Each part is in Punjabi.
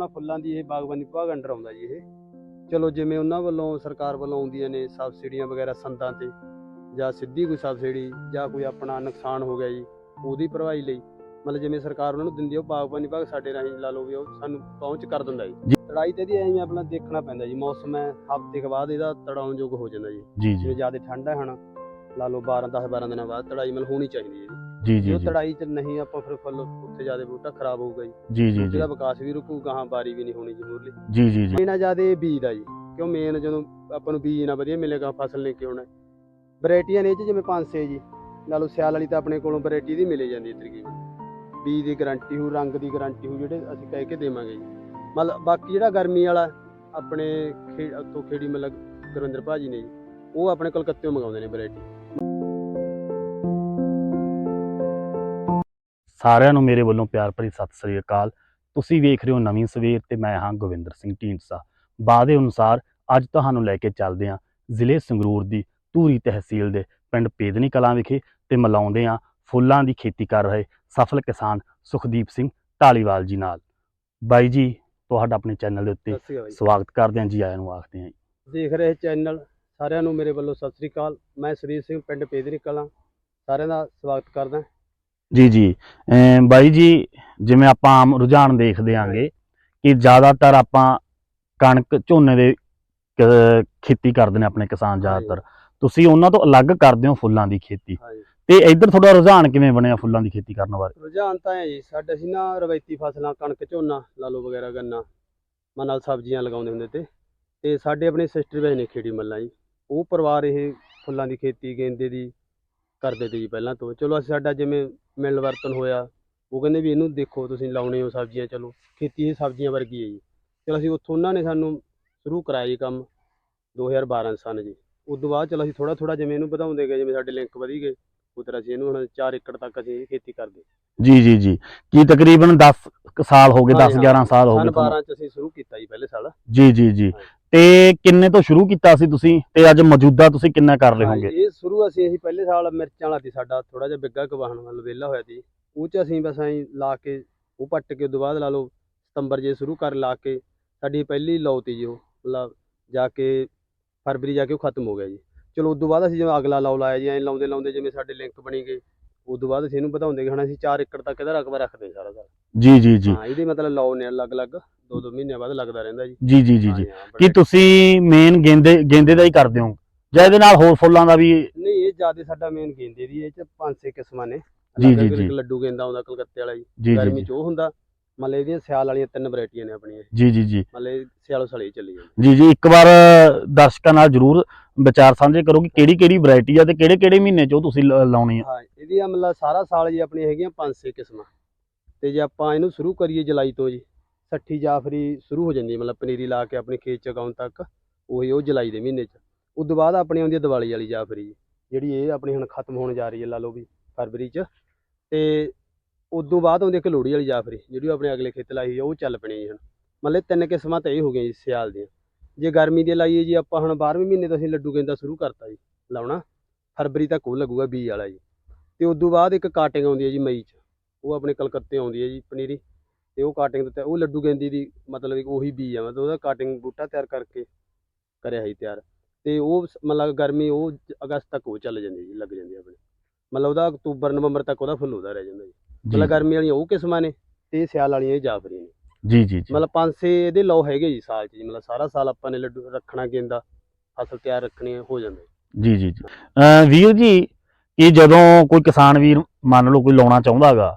ਆਪਣਾ ਫੁੱਲਾਂ ਦੀ ਇਹ ਬਾਗਬਾਨੀ ਵਿਭਾਗ ਅੰਡਰ ਆਉਂਦਾ ਜੀ ਇਹ। ਚਲੋ ਜਿਵੇਂ ਉਹਨਾਂ ਵੱਲੋਂ ਸਰਕਾਰ ਵੱਲੋਂ ਆਉਂਦੀਆਂ ਨੇ ਸਬਸਿਡੀਆਂ ਵਗੈਰਾ ਸੰਦਾਂ ਤੇ ਜਾਂ ਸਿੱਧੀ ਕੋਈ ਸਬਸਿਡੀ ਜਾਂ ਕੋਈ ਆਪਣਾ ਨੁਕਸਾਨ ਹੋ ਗਿਆ ਜੀ ਉਹਦੀ ਭਰਵਾਈ ਲਈ ਮਤਲਬ ਜਿਵੇਂ ਸਰਕਾਰ ਉਹਨਾਂ ਨੂੰ ਦਿੰਦੀ ਉਹ ਬਾਗਬਾਨੀ ਵਿਭਾਗ ਸਾਡੇ ਰਾਹੀਂ ਲਾ ਲਓ ਵੀ ਉਹ ਸਾਨੂੰ ਪਹੁੰਚ ਕਰ ਦਿੰਦਾ ਜੀ। ਤੜਾਈ ਤੇ ਦੀ ਐਵੇਂ ਆਪਣਾ ਦੇਖਣਾ ਪੈਂਦਾ ਜੀ ਮੌਸਮ ਹੈ ਹਫ਼ਤੇ ਬਾਅਦ ਇਹਦਾ ਤੜਾਉਣ ਯੋਗ ਹੋ ਜਾਂਦਾ ਜੀ। ਜੀ ਜਿਵੇਂ ਜ਼ਿਆਦਾ ਠੰਡ ਹੈ ਹਨਾ ਲਾ ਲਓ 12 10 12 ਦਿਨਾਂ ਬਾਅਦ ਤੜਾਈ ਮਤਲਬ ਹੋਣੀ ਚਾਹੀਦੀ ਹੈ ਜੀ। ਜੀ ਜੇ ਜੀ ਤੜਾਈ ਚ ਨਹੀਂ ਆਪਾਂ ਫਿਰ ਫੁੱਲ ਉੱਥੇ ਜ਼ਿਆਦਾ ਬੂਟਾ ਖਰਾਬ ਹੋਊਗਾ ਜੀ। ਜੀ ਜੀ ਜੀ। ਵਿਕਾਸ ਵੀ ਰੁਕੂ ਗਾਹਾਂ ਬਾਰੀ ਵੀ ਨਹੀਂ ਹੋਣੀ ਜੀ ਮੂਰਲੀ ਜੀ ਜੀ। ਜੀ ਇਹਨਾਂ ਜ਼ਿਆਦਾ ਬੀਜ ਦਾ ਜੀ ਕਿਉਂ ਮੇਨ ਜਦੋਂ ਆਪਾਂ ਨੂੰ ਬੀਜ ਨਾ ਵਧੀਆ ਮਿਲੇਗਾ ਫਸਲ ਲੈ ਕੇ ਆਉਣਾ ਵੈਰਾਈਟੀਆਂ ਨੇ ਇਹ 'ਚ ਜਿਵੇਂ 500 ਜੀ। ਲਾ ਲਓ ਸਿਆਲ ਵਾਲੀ ਤਾਂ ਆਪਣੇ ਕੋਲੋਂ ਵੈਰਾਈਟੀ ਦੀ ਮਿਲੇ ਜਾਂਦੀ ਹੈ ਤਕਰੀਬਨ। ਬੀਜ ਦੀ ਗਾਰੰਟੀ ਹੋ ਰੰਗ ਦੀ ਗਾਰੰਟੀ ਹੋ ਜਿਹੜੇ ਅਸੀਂ ਕਹਿ ਕੇ ਦੇਵਾਂਗੇ ਜੀ। ਮਤਲਬ ਬਾਕੀ ਜਿਹੜਾ ਗਰਮੀ ਵਾਲਾ ਆਪਣੇ ਖੇ ਉੱਥੋਂ ਖੇੜੀ ਮਤਲਬ ਗੁਰਵਿੰਦਰ ਭਾਜੀ ਨੇ ਜੀ ਉਹ ਆਪਣੇ ਕਲਕੱਤੇੋਂ ਮੰਗਾਉਂਦੇ ਨੇ ਵੈਰਾਈਟੀ। ਸਾਰਿਆਂ ਨੂੰ ਮੇਰੇ ਵੱਲੋਂ ਪਿਆਰ ਭਰੀ ਸਤਿ ਸ੍ਰੀ ਅਕਾਲ। ਤੁਸੀਂ ਵੇਖ ਰਹੇ ਹੋ ਨਵੀਂ ਸਵੇਰ ਤੇ ਮੈਂ ਹਾਂ ਗੋਵਿੰਦਰ ਸਿੰਘ ਢੀਂਡਸਾ। ਵਾਅਦੇ ਅਨੁਸਾਰ ਅੱਜ ਤੁਹਾਨੂੰ ਲੈ ਕੇ ਚੱਲਦੇ ਹਾਂ ਜ਼ਿਲ੍ਹੇ ਸੰਗਰੂਰ ਦੀ ਧੂਰੀ ਤਹਿਸੀਲ ਦੇ ਪਿੰਡ ਪੇਦਨੀ ਕਲਾਂ ਵਿਖੇ ਤੇ ਮਿਲਾਉਂਦੇ ਹਾਂ ਫੁੱਲਾਂ ਦੀ ਖੇਤੀ ਕਰ ਰਹੇ ਸਫਲ ਕਿਸਾਨ ਸੁਖਦੀਪ ਸਿੰਘ ਢਾਲੀਵਾਲ ਜੀ ਨਾਲ। ਬਾਈ ਜੀ ਤੁਹਾਡਾ ਆਪਣੇ ਚੈਨਲ ਦੇ ਉੱਤੇ ਸਵਾਗਤ ਕਰਦੇ ਹਾਂ ਜੀ ਆਇਆਂ ਨੂੰ ਆਖਦੇ ਹਾਂ। ਦੇਖ ਰਹੇ ਚੈਨਲ ਸਾਰਿਆਂ ਨੂੰ ਮੇਰੇ ਵੱਲੋਂ ਸਤਿ ਸ੍ਰੀ ਅਕਾਲ। ਮੈਂ ਸੁਰੀਤ ਸਿੰਘ ਪਿੰਡ ਪੇਦਰੀ ਕਲਾਂ। ਸਾਰਿਆਂ ਦਾ ਸਵਾਗਤ ਕਰਦਾ। ਜੀ ਜੀ। ਅਮ ਬਾਈ ਜੀ ਜਿਵੇਂ ਆਪਾਂ ਆਮ ਰੁਝਾਨ ਦੇਖਦੇ ਆਂਗੇ ਕਿ ਜ਼ਿਆਦਾਤਰ ਆਪਾਂ ਕਣਕ ਝੋਨੇ ਦੇ ਕ- ਖੇਤੀ ਕਰਦੇ ਨੇ ਆਪਣੇ ਕਿਸਾਨ ਜ਼ਿਆਦਾਤਰ। ਤੁਸੀਂ ਉਹਨਾਂ ਤੋਂ ਅਲੱਗ ਕਰਦੇ ਹੋ ਫੁੱਲਾਂ ਦੀ ਖੇਤੀ। ਹਾਂਜੀ। ਤੇ ਇੱਧਰ ਤੁਹਾਡਾ ਰੁਝਾਨ ਕਿਵੇਂ ਬਣਿਆ ਫੁੱਲਾਂ ਦੀ ਖੇਤੀ ਕਰਨ ਬਾਰੇ? ਰੁਝਾਨ ਤਾਂ ਹੈ ਜੀ ਸਾਡੇ ਅਸੀਂ ਨਾ ਰਵਾਇਤੀ ਫਸਲਾਂ ਕਣਕ ਝੋਨਾ ਲਾਲੋ ਵਗੈਰਾ ਗੰਨਾ ਮਨ ਨਾਲ ਸਬਜ਼ੀਆਂ ਲਗਾਉਂਦੇ ਹੁੰਦੇ ਤੇ। ਤੇ ਸਾਡੇ ਆਪਣੇ ਸਿਸਟਰ ਵਿੱਚ ਨੇ ਖੇੜੀ ਮੱਲਾਂ ਜੀ। ਉਹ ਪਰਿਵਾਰ ਇਹ ਫੁੱਲਾਂ ਦੀ ਖੇਤੀ ਗੇਂਦੇ ਦੀ ਕਰਦੇ ਤੇ ਜੀ ਪਹਿਲਾਂ ਤੋਂ। ਚਲੋ ਅਸੀਂ ਸਾਡਾ ਜਿਵੇਂ ਮਿਲ ਵਰਤਨ ਹੋਇਆ ਉਹ ਕਹਿੰਦੇ ਵੀ ਇਹਨੂੰ ਦੇਖੋ ਤੁਸੀਂ ਲਾਉਣੇ ਹੋ ਸਬਜ਼ੀਆਂ ਚਲੋ ਖੇਤੀ ਇਹ ਸਬਜ਼ੀਆਂ ਵਰਗੀ ਹੈ ਜੀ। ਚਲੋ ਅਸੀਂ ਉੱਥੋਂ ਉਹਨਾਂ ਨੇ ਸਾਨੂੰ ਸ਼ੁਰੂ ਕਰਾਇਆ ਜੀ ਕੰਮ 2012 ਸਨ ਜੀ। ਉਸ ਤੋਂ ਬਾਅਦ ਚਲੋ ਅਸੀਂ ਥੋੜਾ ਥੋੜਾ ਜਿਵੇਂ ਇਹਨੂੰ ਵਧਾਉਂਦੇ ਗਏ ਜਿਵੇਂ ਸਾਡੇ ਲਿੰਕ ਵਧੀ ਗਏ ਉਧਰ ਅਸੀਂ ਇਹਨੂੰ ਹੁਣ 4 ਏਕੜ ਤੱਕ ਅਸੀਂ ਖੇਤੀ ਕਰਦੇ। ਜੀ ਜੀ ਜੀ। ਕੀ ਤਕਰੀਬਨ 10 ਕੁ ਸਾਲ ਹੋ ਗਏ 10 ਹਾਂਜੀ, 11 ਸਾਲ ਹੋ ਗਏ ਤੁਹਾਨੂੰ? 12 ਚ ਅਸੀਂ ਸ਼ੁਰੂ ਕੀਤਾ ਜੀ ਪਹਿਲੇ ਸਾਲ। ਜੀ ਜੀ ਜੀ। ਤੇ ਕਿੰਨੇ ਤੋਂ ਸ਼ੁਰੂ ਕੀਤਾ ਸੀ ਤੁਸੀਂ? ਤੇ ਅੱਜ ਮੌਜੂਦਾ ਤੁਸੀਂ ਕਿੰਨਾ ਕਰ ਰਹੇ ਹੋਗੇ? ਇਹ ਸ਼ੁਰੂ ਅਸੀਂ ਅਸੀਂ ਪਹਿਲੇ ਸਾਲ ਮਿਰਚਾਂ ਵਾਲਾ ਸੀ ਸਾਡਾ ਥੋੜਾ ਜਿਹਾ ਬਿੱਗਾ ਕਵਾਹਣ ਵੱਲ ਵਿਹਲਾ ਹੋਇਆ ਸੀ। ਉਹ ਚ ਅਸੀਂ ਬਸ ਐਂ ਲਾ ਕੇ, ਉਹ ਪੱਟ ਕੇ ਉਦੋਂ ਬਾਅਦ ਲਾ ਲਓ, ਸਤੰਬਰ ਜੇ ਸ਼ੁਰੂ ਕਰ ਲਾ ਕੇ, ਸਾਡੀ ਪਹਿਲੀ ਲਓ ਤੀ ਜੀ ਉਹ, ਮਤਲਬ ਜਾ ਕੇ ਫਰਵਰੀ ਜਾ ਕੇ ਉਹ ਖਤਮ ਹੋ ਗਿਆ ਜੀ। ਚਲੋ ਉਦੋਂ ਬਾਅਦ ਅਸੀਂ ਜਿਵੇਂ ਅਗਲਾ ਲਾਓ ਲਾਇਆ ਜੀ, ਐਂ ਲਾਉਂਦੇ ਲਾਉਂਦੇ ਜਿਵੇਂ ਸਾਡੇ ਲਿੰਕ ਬਣੀ ਗਏ ਉਦੋਂ ਬਾਅਦ ਅਸੀਂ ਇਹਨੂੰ ਵਧਾਉਂਦੇ ਗਏ, ਹੁਣ ਅਸੀਂ 4 ਏਕੜ ਤੱਕ ਇਹਦਾ ਰਕਬਾ ਰੱਖਦੇ ਸਾਰਾ ਸਾਲ। ਜੀ ਜੀ ਜੀ। ਹਾਂ ਇਹਦੇ ਮਤਲਬ ਲਾਓ ਨੇ ਅਲੱਗ-ਅਲੱਗ ਦੋ ਦੋ ਮਹੀਨਿਆਂ ਬਾਅਦ ਲੱਗਦਾ ਰਹਿੰਦਾ ਜੀ। ਜੀ ਜੀ ਜੀ ਜੀ। ਹਾਂ, ਕੀ ਤੁਸੀਂ ਮੇਨ ਗੇਂਦੇ ਗੇਂਦੇ ਦਾ ਹੀ ਕਰਦੇ ਹੋ? ਜਾਂ ਇਹਦੇ ਨਾਲ ਹੋਰ ਫੁੱਲਾਂ ਦਾ ਵੀ ਨਹੀਂ ਇਹ ਜ਼ਿਆਦਾ ਸਾਡਾ ਮੇਨ ਗੇਂਦੇ ਦੀ ਇਹ ਚ ਪੰਜ ਛੇ ਕਿਸਮਾਂ ਨੇ। ਜੀ, ਅਲੱਗ ਜੀ। ਇੱਕ ਲੱਡੂ ਗੇਂਦਾ ਆਉਂਦਾ ਕਲਕੱਤੇ ਵਾਲਾ ਜੀ। ਜੀ ਜੀ ਗਰਮੀ ਜੀ। ਚ ਉਹ ਹੁੰਦਾ। ਮਤਲਬ ਇਹਦੀਆਂ ਸਿਆਲ ਵਾਲੀਆਂ ਤਿੰਨ ਵੈਰਾਈਟੀਆਂ ਨੇ ਆਪਣੀਆਂ। ਜੀ ਜੀ ਜੀ। ਮਤਲਬ ਇਹ ਸਿਆਲੋ ਸਲੀ ਚੱਲੀ ਜਾਂਦੀ। ਜੀ ਜੀ ਇੱਕ ਵਾਰ ਦਰਸ਼ਕਾਂ ਨਾਲ ਜਰੂਰ ਵਿਚਾਰ ਸਾਂਝੇ ਕਰੋ ਕਿ ਕਿਹੜੀ ਕਿਹੜੀ ਵੈਰਾਈਟੀ ਆ ਤੇ ਕਿਹੜੇ ਕਿਹੜੇ ਮਹੀਨੇ ਚ ਉਹ ਤੁਸੀਂ ਲ- ਲਾਉਣੀ ਆ। ਹਾਂ ਇਹਦੀਆਂ ਮਤਲਬ ਸਾਰਾ ਸਾਲ ਜੀ ਆਪਣੀਆਂ ਹੈਗੀਆਂ ਪੰਜ ਛੇ ਕਿਸਮਾਂ। ਤੇ ਜੇ ਆਪਾਂ ਇਹਨੂੰ ਸ਼ੁਰੂ ਕਰੀਏ ਜੁਲਾਈ ਤੋਂ ਜੀ 60 ਜਾਫਰੀ ਸ਼ੁਰੂ ਹੋ ਜਾਂਦੀ ਹੈ, ਮਤਲਬ ਪਨੀਰੀ ਲਾ ਕੇ ਆਪਣੇ ਖੇਤ ਚ ਉਗਾਉਣ ਤੱਕ, ਉਹੀ ਉਹ ਜੁਲਾਈ ਦੇ ਮਹੀਨੇ ਚ। ਉਸ ਤੋਂ ਬਾਅਦ ਆਪਣੀ ਆਉਂਦੀ ਹੈ ਦੀਵਾਲੀ ਵਾਲੀ ਜਾਫਰੀ ਜੀ, ਜਿਹੜੀ ਇਹ ਆਪਣੀ ਹੁਣ ਖਤਮ ਹੋਣ ਜਾ ਰਹੀ ਹੈ, ਲਾ ਲਓ ਵੀ ਫਰਵਰੀ ਚ। ਤੇ ਉਦੋਂ ਬਾਅਦ ਆਉਂਦੀ ਇੱਕ ਲੋਹੜੀ ਵਾਲੀ ਜਾਫਰੀ, ਜਿਹੜੀ ਉਹ ਆਪਣੇ ਅਗਲੇ ਖੇਤ ਲਾਈ ਹੈ, ਉਹ ਚੱਲ ਪਣੀ ਜੀ ਹੁਣ। ਮਤਲਬ ਤਿੰਨ ਕਿਸਮਾਂ ਤਾਂ ਇਹ ਹੋ ਗਈਆਂ ਜੀ, ਸਿਆਲ ਦੀਆਂ। ਜੇ ਗਰਮੀ ਦੀ ਲਾਈਏ ਜੀ, ਆਪਾਂ ਹੁਣ 12ਵੇਂ ਮਹੀਨੇ ਤੋਂ ਅਸੀਂ ਲੱਡੂ ਗੇਂਦਾ ਸ਼ੁਰੂ ਕਰਤਾ ਜੀ, ਲਾਉਣਾ। ਫਰਵਰੀ ਤੱਕ ਉਹ ਲੱਗੂਗਾ ਬੀਜ ਵਾਲਾ ਜੀ। ਤੇ ਉਦੋਂ ਬਾਅਦ ਇੱਕ ਕਾਟਿੰਗ ਆਉਂਦੀ ਹੈ ਜੀ, ਮਈ ਚ। ਉਹ ਆਪਣੇ ਕਲਕੱਤੇ ਆਉਂਦੀ ਹੈ ਜੀ ਪਨੀਰੀ ਤੇ ਉਹ ਕਾਟਿੰਗ ਤੇ ਉਹ ਲੱਡੂ ਗੇਂਦੀ ਦੀ ਮਤਲਬ ਕਿ ਉਹੀ ਬੀਜ ਆ ਮਤਲਬ ਉਹਦਾ ਕਾਟਿੰਗ ਬੂਟਾ ਤਿਆਰ ਕਰਕੇ ਕਰਿਆ ਸੀ ਤਿਆਰ ਤੇ ਉਹ ਸ- ਮਤਲਬ ਗਰਮੀ ਉਹ ਅਗਸਤ ਤੱਕ ਉਹ ਚੱਲ ਜਾਂਦੀ ਜੀ ਲੱਗ ਜਾਂਦੀ ਆਪਣੇ ਮਤਲਬ ਉਹਦਾ ਅਕਤੂਬਰ ਨਵੰਬਰ ਤੱਕ ਉਹਦਾ ਫੁੱਲ ਉਹਦਾ ਰਹਿ ਜਾਂਦਾ ਜੀ ਮਤਲਬ ਗਰਮੀ ਵਾਲੀਆਂ ਉਹ ਕਿਸਮਾਂ ਨੇ ਤੇ ਸਿਆਲ ਵਾਲੀਆਂ ਇਹ ਜਾਫਰੀਆਂ ਨੇ ਜੀ ਜੀ ਜੀ ਮਤਲਬ ਪੰਜ ਛੇ ਇਹਦੇ ਲਓ ਹੈਗੇ ਜੀ ਸਾਲ ਚ ਜੀ ਮਤਲਬ ਸਾਰਾ ਸਾਲ ਆਪਾਂ ਨੇ ਲੱਡੂ ਰੱਖਣਾ ਗੇਂਦਾ ਫਸਲ ਤਿਆਰ ਰੱਖਣੀ ਹੈ, ਜਾਂਦਾ ਜੀ। ਜੀ ਜੀ ਵੀਰ ਜੀ ਕਿ ਜਦੋਂ ਕੋਈ ਕਿਸਾਨ ਵੀਰ ਮੰਨ ਲਓ ਕੋਈ ਲਾਉਣਾ ਚਾਹੁੰਦਾਗਾ।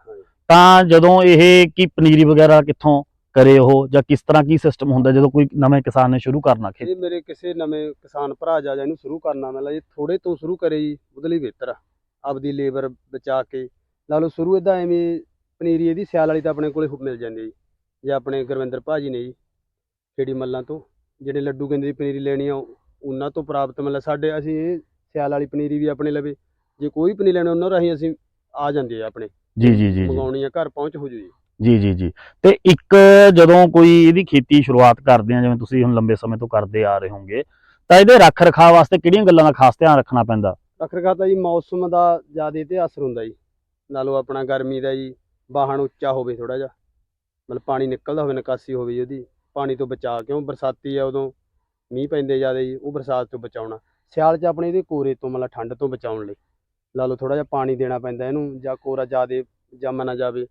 ਤਾਂ ਜਦੋਂ ਇਹ ਕੀ ਪਨੀਰੀ ਵਗੈਰਾ ਕਿੱਥੋਂ ਕਰੇ ਉਹ ਜਾਂ ਕਿਸ ਤਰ੍ਹਾਂ ਕੀ ਸਿਸਟਮ ਹੁੰਦਾ ਜਦੋਂ ਕੋਈ ਨਵੇਂ ਕਿਸਾਨ ਨੇ ਸ਼ੁਰੂ ਕਰਨਾ ਖੇਤੀ? ਇਹ ਮੇਰੇ ਕਿਸੇ ਨਵੇਂ ਕਿਸਾਨ ਭਰਾ ਜਾ ਜਾਂ ਇਹਨੂੰ ਸ਼ੁਰੂ ਕਰਨਾ ਮਤਲਬ ਇਹ ਥੋੜੇ ਤੋਂ ਸ਼ੁਰੂ ਕਰੇ ਜੀ, ਉਹਦੇ ਲਈ ਬਿਹਤਰ ਆ। ਆਪਦੀ ਲੇਬਰ ਬਚਾ ਕੇ, ਲਾ ਲਓ ਸ਼ੁਰੂ ਇਦਾਂ ਐਵੇਂ ਪਨੀਰੀ ਇਹਦੀ ਸਿਆਲ ਵਾਲੀ ਤਾਂ ਆਪਣੇ ਕੋਲੇ ਮਿਲ ਜਾਂਦੀ ਜੀ, ਜਾਂ ਆਪਣੇ ਗੁਰਵਿੰਦਰ ਭਾਜੀ ਨੇ ਜੀ, ਖੇੜੀ ਮੱਲਾਂ ਤੋਂ, ਜਿਹੜੇ ਲੱਡੂ ਕਹਿੰਦੇ ਦੀ ਪਨੀਰੀ ਲੈਣੀ ਆ, ਉਹਨਾਂ ਤੋਂ ਪ੍ਰਾਪਤ ਮਤਲਬ ਸਾਡੇ ਅਸੀਂ ਇਹ ਸਿਆਲ ਵਾਲੀ ਪਨੀਰੀ ਵੀ ਆਪਣੇ ਲਵੇ, ਜੇ ਕੋਈ ਪਨੀਰੀ ਲੈਣਾ ਉਹਨਾਂ ਰਾਹੀਂ ਅਸੀਂ ਆ ਜਾਂਦੇ ਆ ਆਪਣੇ। ਜੀ ਜੀ ਜੀ ਮੰਗਾਉਣੀ ਆ ਘਰ ਪਹੁੰਚ ਹੋ ਜੂ ਜੀ। ਜੀ ਜੀ ਜੀ। ਤੇ ਇੱਕ ਜਦੋਂ ਕੋਈ ਇਹਦੀ ਖੇਤੀ ਸ਼ੁਰੂਆਤ ਕਰਦੇ ਆ ਜਿਵੇਂ ਤੁਸੀਂ ਹੁਣ ਲੰਬੇ ਸਮੇਂ ਤੋਂ ਕਰਦੇ ਆ ਰਹੇ ਹੋਵੋਗੇ ਤਾਂ ਇਹਦੇ ਰੱਖ ਰਖਾਅ ਵਾਸਤੇ ਕਿਹੜੀਆਂ ਗੱਲਾਂ ਦਾ ਖਾਸ ਧਿਆਨ ਰੱਖਣਾ ਪੈਂਦਾ? ਰੱਖ ਰਖਾਅ ਤਾਂ ਜੀ ਮੌਸਮ ਦਾ ਜ਼ਿਆਦਾ ਤੇ ਅਸਰ ਹੁੰਦਾ ਜੀ। ਲਾ ਲਓ ਆਪਣਾ ਗਰਮੀ ਦਾ ਜੀ ਵਾਹਣ ਉੱਚਾ ਹੋਵੇ ਥੋੜਾ ਜਿਹਾ। ਮਤਲਬ ਪਾਣੀ ਨਿਕਲਦਾ ਹੋਵੇ ਨਿਕਾਸੀ ਹੋਵੇ ਜੀ ਉਹਦੀ। ਪਾਣੀ ਤੋਂ ਬਚਾ ਕਿਉਂ? ਬਰਸਾਤੀ ਆ ਉਦੋਂ ਮੀਂਹ ਪੈਂਦੇ ਜ਼ਿਆਦਾ ਜੀ ਉਹ ਬਰਸਾਤ ਤੋਂ ਬਚਾਉਣਾ। ਸਿਆਲ 'ਚ ਆਪਣੇ ਇਹਦੇ ਕੋਰੇ ਤੋਂ ਮਤਲਬ ਠੰਡ ਤੋਂ ਬਚਾਉਣ ਲਈ। ਲਾ ਲਓ ਥੋੜਾ ਜਿਹਾ ਪਾਣੀ ਦੇਣਾ ਪੈਂਦਾ ਇਹਨੂੰ ਜਾਂ ਕੋਰਾ ਜ਼ਿਆਦੇ ਜੰਮ ਨਾ ਜਾਵੇ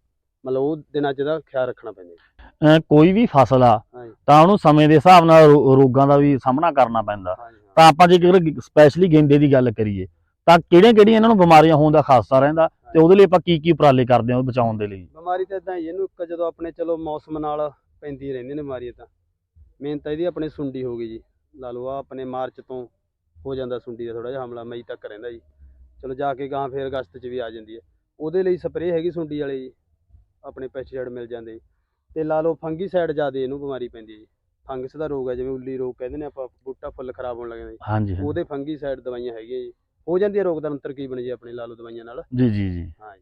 ਮਤਲਬ ਉਹ ਦਿਨਾਂ 'ਚ ਇਹਦਾ ਖਿਆਲ ਰੱਖਣਾ ਪੈਂਦਾ ਜੀ। ਅਹ ਕੋਈ ਵੀ ਫਸਲ ਆ ਹਾਂਜੀ। ਤਾਂ ਉਹਨੂੰ ਸਮੇਂ ਦੇ ਹਿਸਾਬ ਨਾਲ ਰੋ- ਰੋਗਾਂ ਦਾ ਵੀ ਸਾਹਮਣਾ ਕਰਨਾ ਪੈਂਦਾ। ਹਾਂਜੀ ਹਾਂ। ਤਾਂ ਆਪਾਂ ਜੇਕਰ ਸਪੈਸ਼ਲੀ ਗੇਂਦੇ ਦੀ ਗੱਲ ਕਰੀਏ ਤਾਂ ਕਿਹੜੀਆਂ ਕਿਹੜੀਆਂ ਇਹਨਾਂ ਨੂੰ ਬਿਮਾਰੀਆਂ ਹੋਣ ਦਾ ਖਾਸਾ ਰਹਿੰਦਾ ਤੇ ਉਹਦੇ ਲਈ ਆਪਾਂ ਕੀ ਕੀ ਉਪਰਾਲੇ ਕਰਦੇ ਹਾਂ ਉਹ ਬਚਾਉਣ ਦੇ ਲਈ? ਬਿਮਾਰੀ ਤਾਂ ਇਦਾਂ ਹੀ ਹੈ, ਇਹਨੂੰ ਇੱਕ ਜਦੋਂ ਆਪਣੇ ਚਲੋ ਮੌਸਮ ਨਾਲ ਪੈਂਦੀ ਰਹਿੰਦੀਆਂ ਨੇ ਬਿਮਾਰੀਆਂ ਤਾਂ। ਮੇਨ ਤਾਂ ਇਹਦੀ ਆਪਣੇ ਸੁੰਡੀ ਹੋ ਗਈ ਜੀ। ਲਾ ਲਓ ਆ ਆਪਣੇ ਮਾਰਚ ਤੋਂ ਹੋ ਜਾਂਦਾ ਸੁੰਡੀ ਦਾ ਥੋੜਾ ਜਿਹਾ ਹਮਲਾ ਮਈ ਤੱਕ ਰਹਿੰਦਾ ਜੀ। ਚਲੋ ਜਾ ਕੇ ਗਾਂ ਫੇਰ ਅਗਸਤ 'ਚ ਵੀ ਆ ਜਾਂਦੀ ਹੈ। ਉਹਦੇ ਲਈ ਸਪਰੇਅ ਹੈਗੀ ਸੁੰਡੀ ਵਾਲੇ ਜੀ ਆਪਣੇ ਪੈਸਟੀਸਾਈਡ ਮਿਲ ਜਾਂਦੇ ਜੀ। ਤੇ ਲਾ ਲਓ ਫੰਗੀਸਾਈਡ ਜ਼ਿਆਦਾ ਇਹਨੂੰ ਬਿਮਾਰੀ ਪੈਂਦੀ ਹੈ ਜੀ। ਫੰਗਸ ਦਾ ਰੋਗ ਹੈ ਜਿਵੇਂ ਉੱਲੀ ਰੋਗ ਕਹਿੰਦੇ ਨੇ ਆਪਾਂ ਬੂਟਾ ਫੁੱਲ ਖਰਾਬ ਹੋਣ ਲੱਗ ਜਾਂਦਾ ਜੀ। ਹਾਂਜੀ। ਉਹਦੇ ਫੰਗੀਸਾਈਡ ਦਵਾਈਆਂ ਹੈਗੀਆਂ ਜੀ। ਹੋ ਜਾਂਦੀ ਹੈ ਰੋਗ ਦਾ ਤਰਕੀਬਨ ਜੀ ਆਪਣੇ ਲਾ ਲਓ ਦਵਾਈਆਂ ਨਾਲ। ਜੀ ਜੀ ਜੀ। ਹਾਂ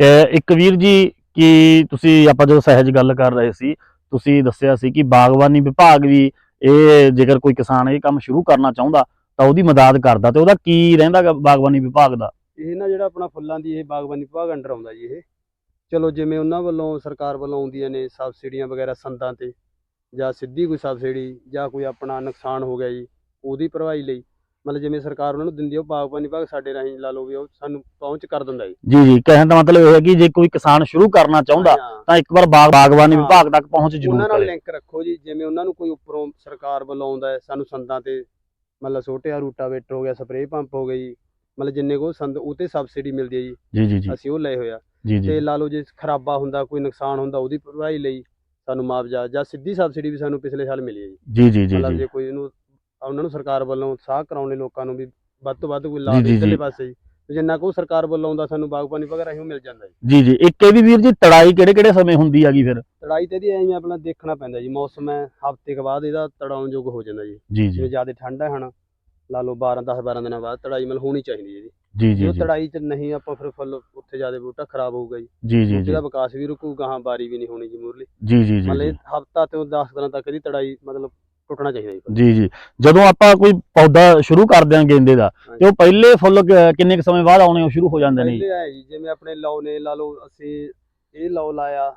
ਅਹ ਇੱਕ ਵੀਰ ਜੀ ਕੀ ਤੁਸੀਂ ਆਪਾਂ ਜਦੋਂ ਸਹਿਜ ਗੱਲ ਕਰ ਰਹੇ ਸੀ ਤੁਸੀਂ ਦੱਸਿਆ ਸੀ ਕਿ ਬਾਗਬਾਨੀ ਵਿਭਾਗ ਵੀ ਇਹ ਜੇਕਰ ਕੋਈ ਕਿਸਾਨ ਇਹ ਕੰਮ ਸ਼ੁਰੂ ਕਰਨਾ ਚਾਹੁੰਦਾ ਤਾਂ ਉਹਦੀ ਮਦਦ ਕਰਦਾ ਤੇ ਉਹਦਾ ਕੀ ਰਹਿੰਦਾ ਗਾ ਬਾਗਬਾਨੀ ਵਿਭਾਗ ਦਾ? ਇਹ ਨਾ ਜਿਹੜਾ ਆਪਣਾ ਫੁੱਲਾਂ ਦੀ ਇਹ ਬਾਗਬਾਨੀ ਵਿਭਾਗ ਅੰਡਰ ਆਉਂਦਾ ਜੀ ਇਹ। ਚਲੋ ਜਿਵੇਂ ਉਹਨਾਂ ਵੱਲੋਂ ਸਰਕਾਰ ਵੱਲੋਂ ਆਉਂਦੀਆਂ ਨੇ ਸਬਸਿਡੀਆਂ ਵਗੈਰਾ ਸੰਦਾਂ ਤੇ ਜਾਂ ਸਿੱਧੀ ਕੋਈ ਸਬਸਿਡੀ ਜਾਂ ਕੋਈ ਆਪਣਾ ਨੁਕਸਾਨ ਹੋ ਗਿਆ ਜੀ ਉਹਦੀ ਭਰਵਾਈ ਲਈ ਮਤਲਬ ਜਿਵੇਂ ਸਰਕਾਰ ਉਹਨਾਂ ਨੂੰ ਦਿੰਦੀ ਉਹ ਬਾਗਬਾਨੀ ਵਿਭਾਗ ਸਾਡੇ ਰਾਹੀਂ ਲਾ ਲਓ ਵੀ ਉਹ ਸਾਨੂੰ ਪਹੁੰਚ ਕਰ ਦਿੰਦਾ ਜੀ। ਜੀ ਜੀ ਕਹਿਣ ਦਾ ਮਤਲਬ ਇਹ ਹੈ ਕਿ ਜੇ ਕੋਈ ਕਿਸਾਨ ਸ਼ੁਰੂ ਕਰਨਾ ਚਾਹੁੰਦਾ ਤਾਂ ਇੱਕ ਵਾਰ ਬਾਗ ਬਾਗਬਾਨੀ। ਵਿਭਾਗ ਤੱਕ ਪਹੁੰਚ ਜ਼ਰੂਰ ਉਹਨਾਂ ਨਾਲ ਕਰੇ। ਲਿੰਕ ਰੱਖੋ ਜੀ ਜਿਵੇਂ ਉਹਨਾਂ ਨੂੰ ਕੋਈ ਉੱਪਰੋਂ ਸਰਕਾਰ ਵੱਲੋਂ ਆਉਂਦਾ ਹੈ ਸਾਨੂੰ ਸੰਦਾਂ ਤੇ ਮਤਲਬ ਛੋਟੇ ਰੂਟਾਵੇਟਰ ਹੋ ਗਿਆ ਸਪਰੇਅ ਪੰਪ ਹੋ ਜੀ ਮਤਲਬ ਜਿੰਨੇ ਕੋ ਸੰਦ ਉਹ ਤੇ ਸਬਸਿਡੀ ਮਿਲਦੀ ਹੈ ਜੀ। ਜੀ ਜੀ ਅਸੀਂ ਉਹ ਲਏ ਹੋਇਆ ਤੇ ਲਾ ਲਓ ਜੇ ਖਰਾਬਾ ਹੁੰਦਾ ਕੋਈ ਨੁਕਸਾਨ ਹੁੰਦਾ ਉਹਦੀ ਭਰਵਾਈ ਲਈ ਸਾਨੂੰ ਮੁਆਵਜ਼ਾ ਜਾਂ ਸਿੱਧੀ ਸਬਸਿਡੀ ਵੀ ਸਾਨੂੰ ਪਿਛਲੇ ਸਾਲ ਮਿਲੀ ਹੈ ਜੀ। ਜੀ ਜੀ ਜੀ ਮਤਲਬ ਜੀ। ਕੋਈ ਇਹਨੂੰ ਉਹਨਾਂ ਨੂੰ ਸਰਕਾਰ ਵੱਲੋਂ ਉਤਸ਼ਾਹ ਕਰਾਉਣੇ ਲੋਕਾਂ ਨੂੰ ਵੀ ਵੱਧ ਤੋਂ ਵੱਧ ਕੋਈ ਲਾ ਜੀ, ਦੇ ਜੀ, ਇਧਰਲੇ। ਪਾਸੇ ਜੀ। ਤੇ ਜਿੰਨਾ ਕੋ ਸਰਕਾਰ ਵੱਲੋਂ ਆਉਂਦਾ ਸਾਨੂੰ ਬਾਗਬਾਨੀ ਵਗੈਰਾ ਹੀ ਮਿਲ ਜਾਂਦਾ ਜੀ। ਜੀ ਜੀ। ਇੱਕ ਇਹ ਵੀ ਵੀਰ ਜੀ ਤੜਾਈ ਕਿਹੜੇ ਕਿਹੜੇ ਸਮੇਂ ਹੁੰਦੀ ਹੈਗੀ ਫਿਰ? ਤੜਾਈ ਤੇ ਇਹਦੀ ਐਂ ਆਪਣਾ ਦੇਖਣਾ ਪੈਂਦਾ ਜੀ ਮੌਸਮ ਹੈ ਹਫ਼ਤੇ ਕੁ ਬਾਅਦ ਇਹਦਾ ਤੜਾਉਣ ਯੋਗ ਹੋ ਜਾਂਦਾ ਜੀ। ਜੀ ਜਿਵੇਂ ਜ਼ਿਆਦਾ ਠੰਡ ਹੈ ਹਣ ਲਾ ਲਓ 12 10 12 ਦਿਨਾਂ ਬਾਅਦ ਤੜਾਈ ਮਤਲਬ ਹੋਣੀ ਚਾਹੀਦੀ ਹੈ ਜੀ। ਜੀ ਜੇ ਜੀ ਉਹ ਤੜਾਈ ਚ ਨਹੀਂ ਆਪਾਂ ਫਿਰ ਫੁੱਲ ਉੱਥੇ ਜ਼ਿਆਦਾ ਬੂਟਾ ਖਰਾਬ ਹੋਊਗਾ ਜੀ। ਜੀ ਜੀ ਜੀ। ਵਿਕਾਸ ਵੀ ਰੁਕੂ ਗਾਹਾਂ ਬਾਰੀ ਵੀ ਨਹੀਂ ਹੋਣੀ ਜੀ ਮੂਰਲੀ। ਜੀ ਜੀ ਜੀ ਮਤਲਬ ਹਫਤਾ ਤੇ 10 ਦਿਨਾਂ ਤੱਕ ਇਹਦੀ ਤੜਾਈ ਮਤਲਬ ਟੁੱਟਣਾ ਚਾਹੀਦਾ ਜੀ ਜੀ ਜੀ। ਜਦੋਂ ਆਪਾਂ ਕੋਈ ਪੌਦਾ ਸ਼ੁਰੂ ਕਰਦੇ ਹਾਂ ਗੇਂਦੇ ਦਾ ਤੇ ਉਹ ਪਹਿਲੇ ਫੁੱਲ ਕਿੰਨੇ ਕੁ ਸਮੇਂ ਬਾਅਦ ਆਉਣੇ ਸ਼ੁਰੂ ਹੋ ਜਾਂਦੇ ਨੇ ਜੀ? ਪਹਿਲੇ ਆਏ ਜੀ ਜਿਵੇਂ ਆਪਣੇ ਲਓ ਨੇ ਲਾ ਲਓ ਅਸੀਂ ਇਹ ਲਓ ਲਾਇਆ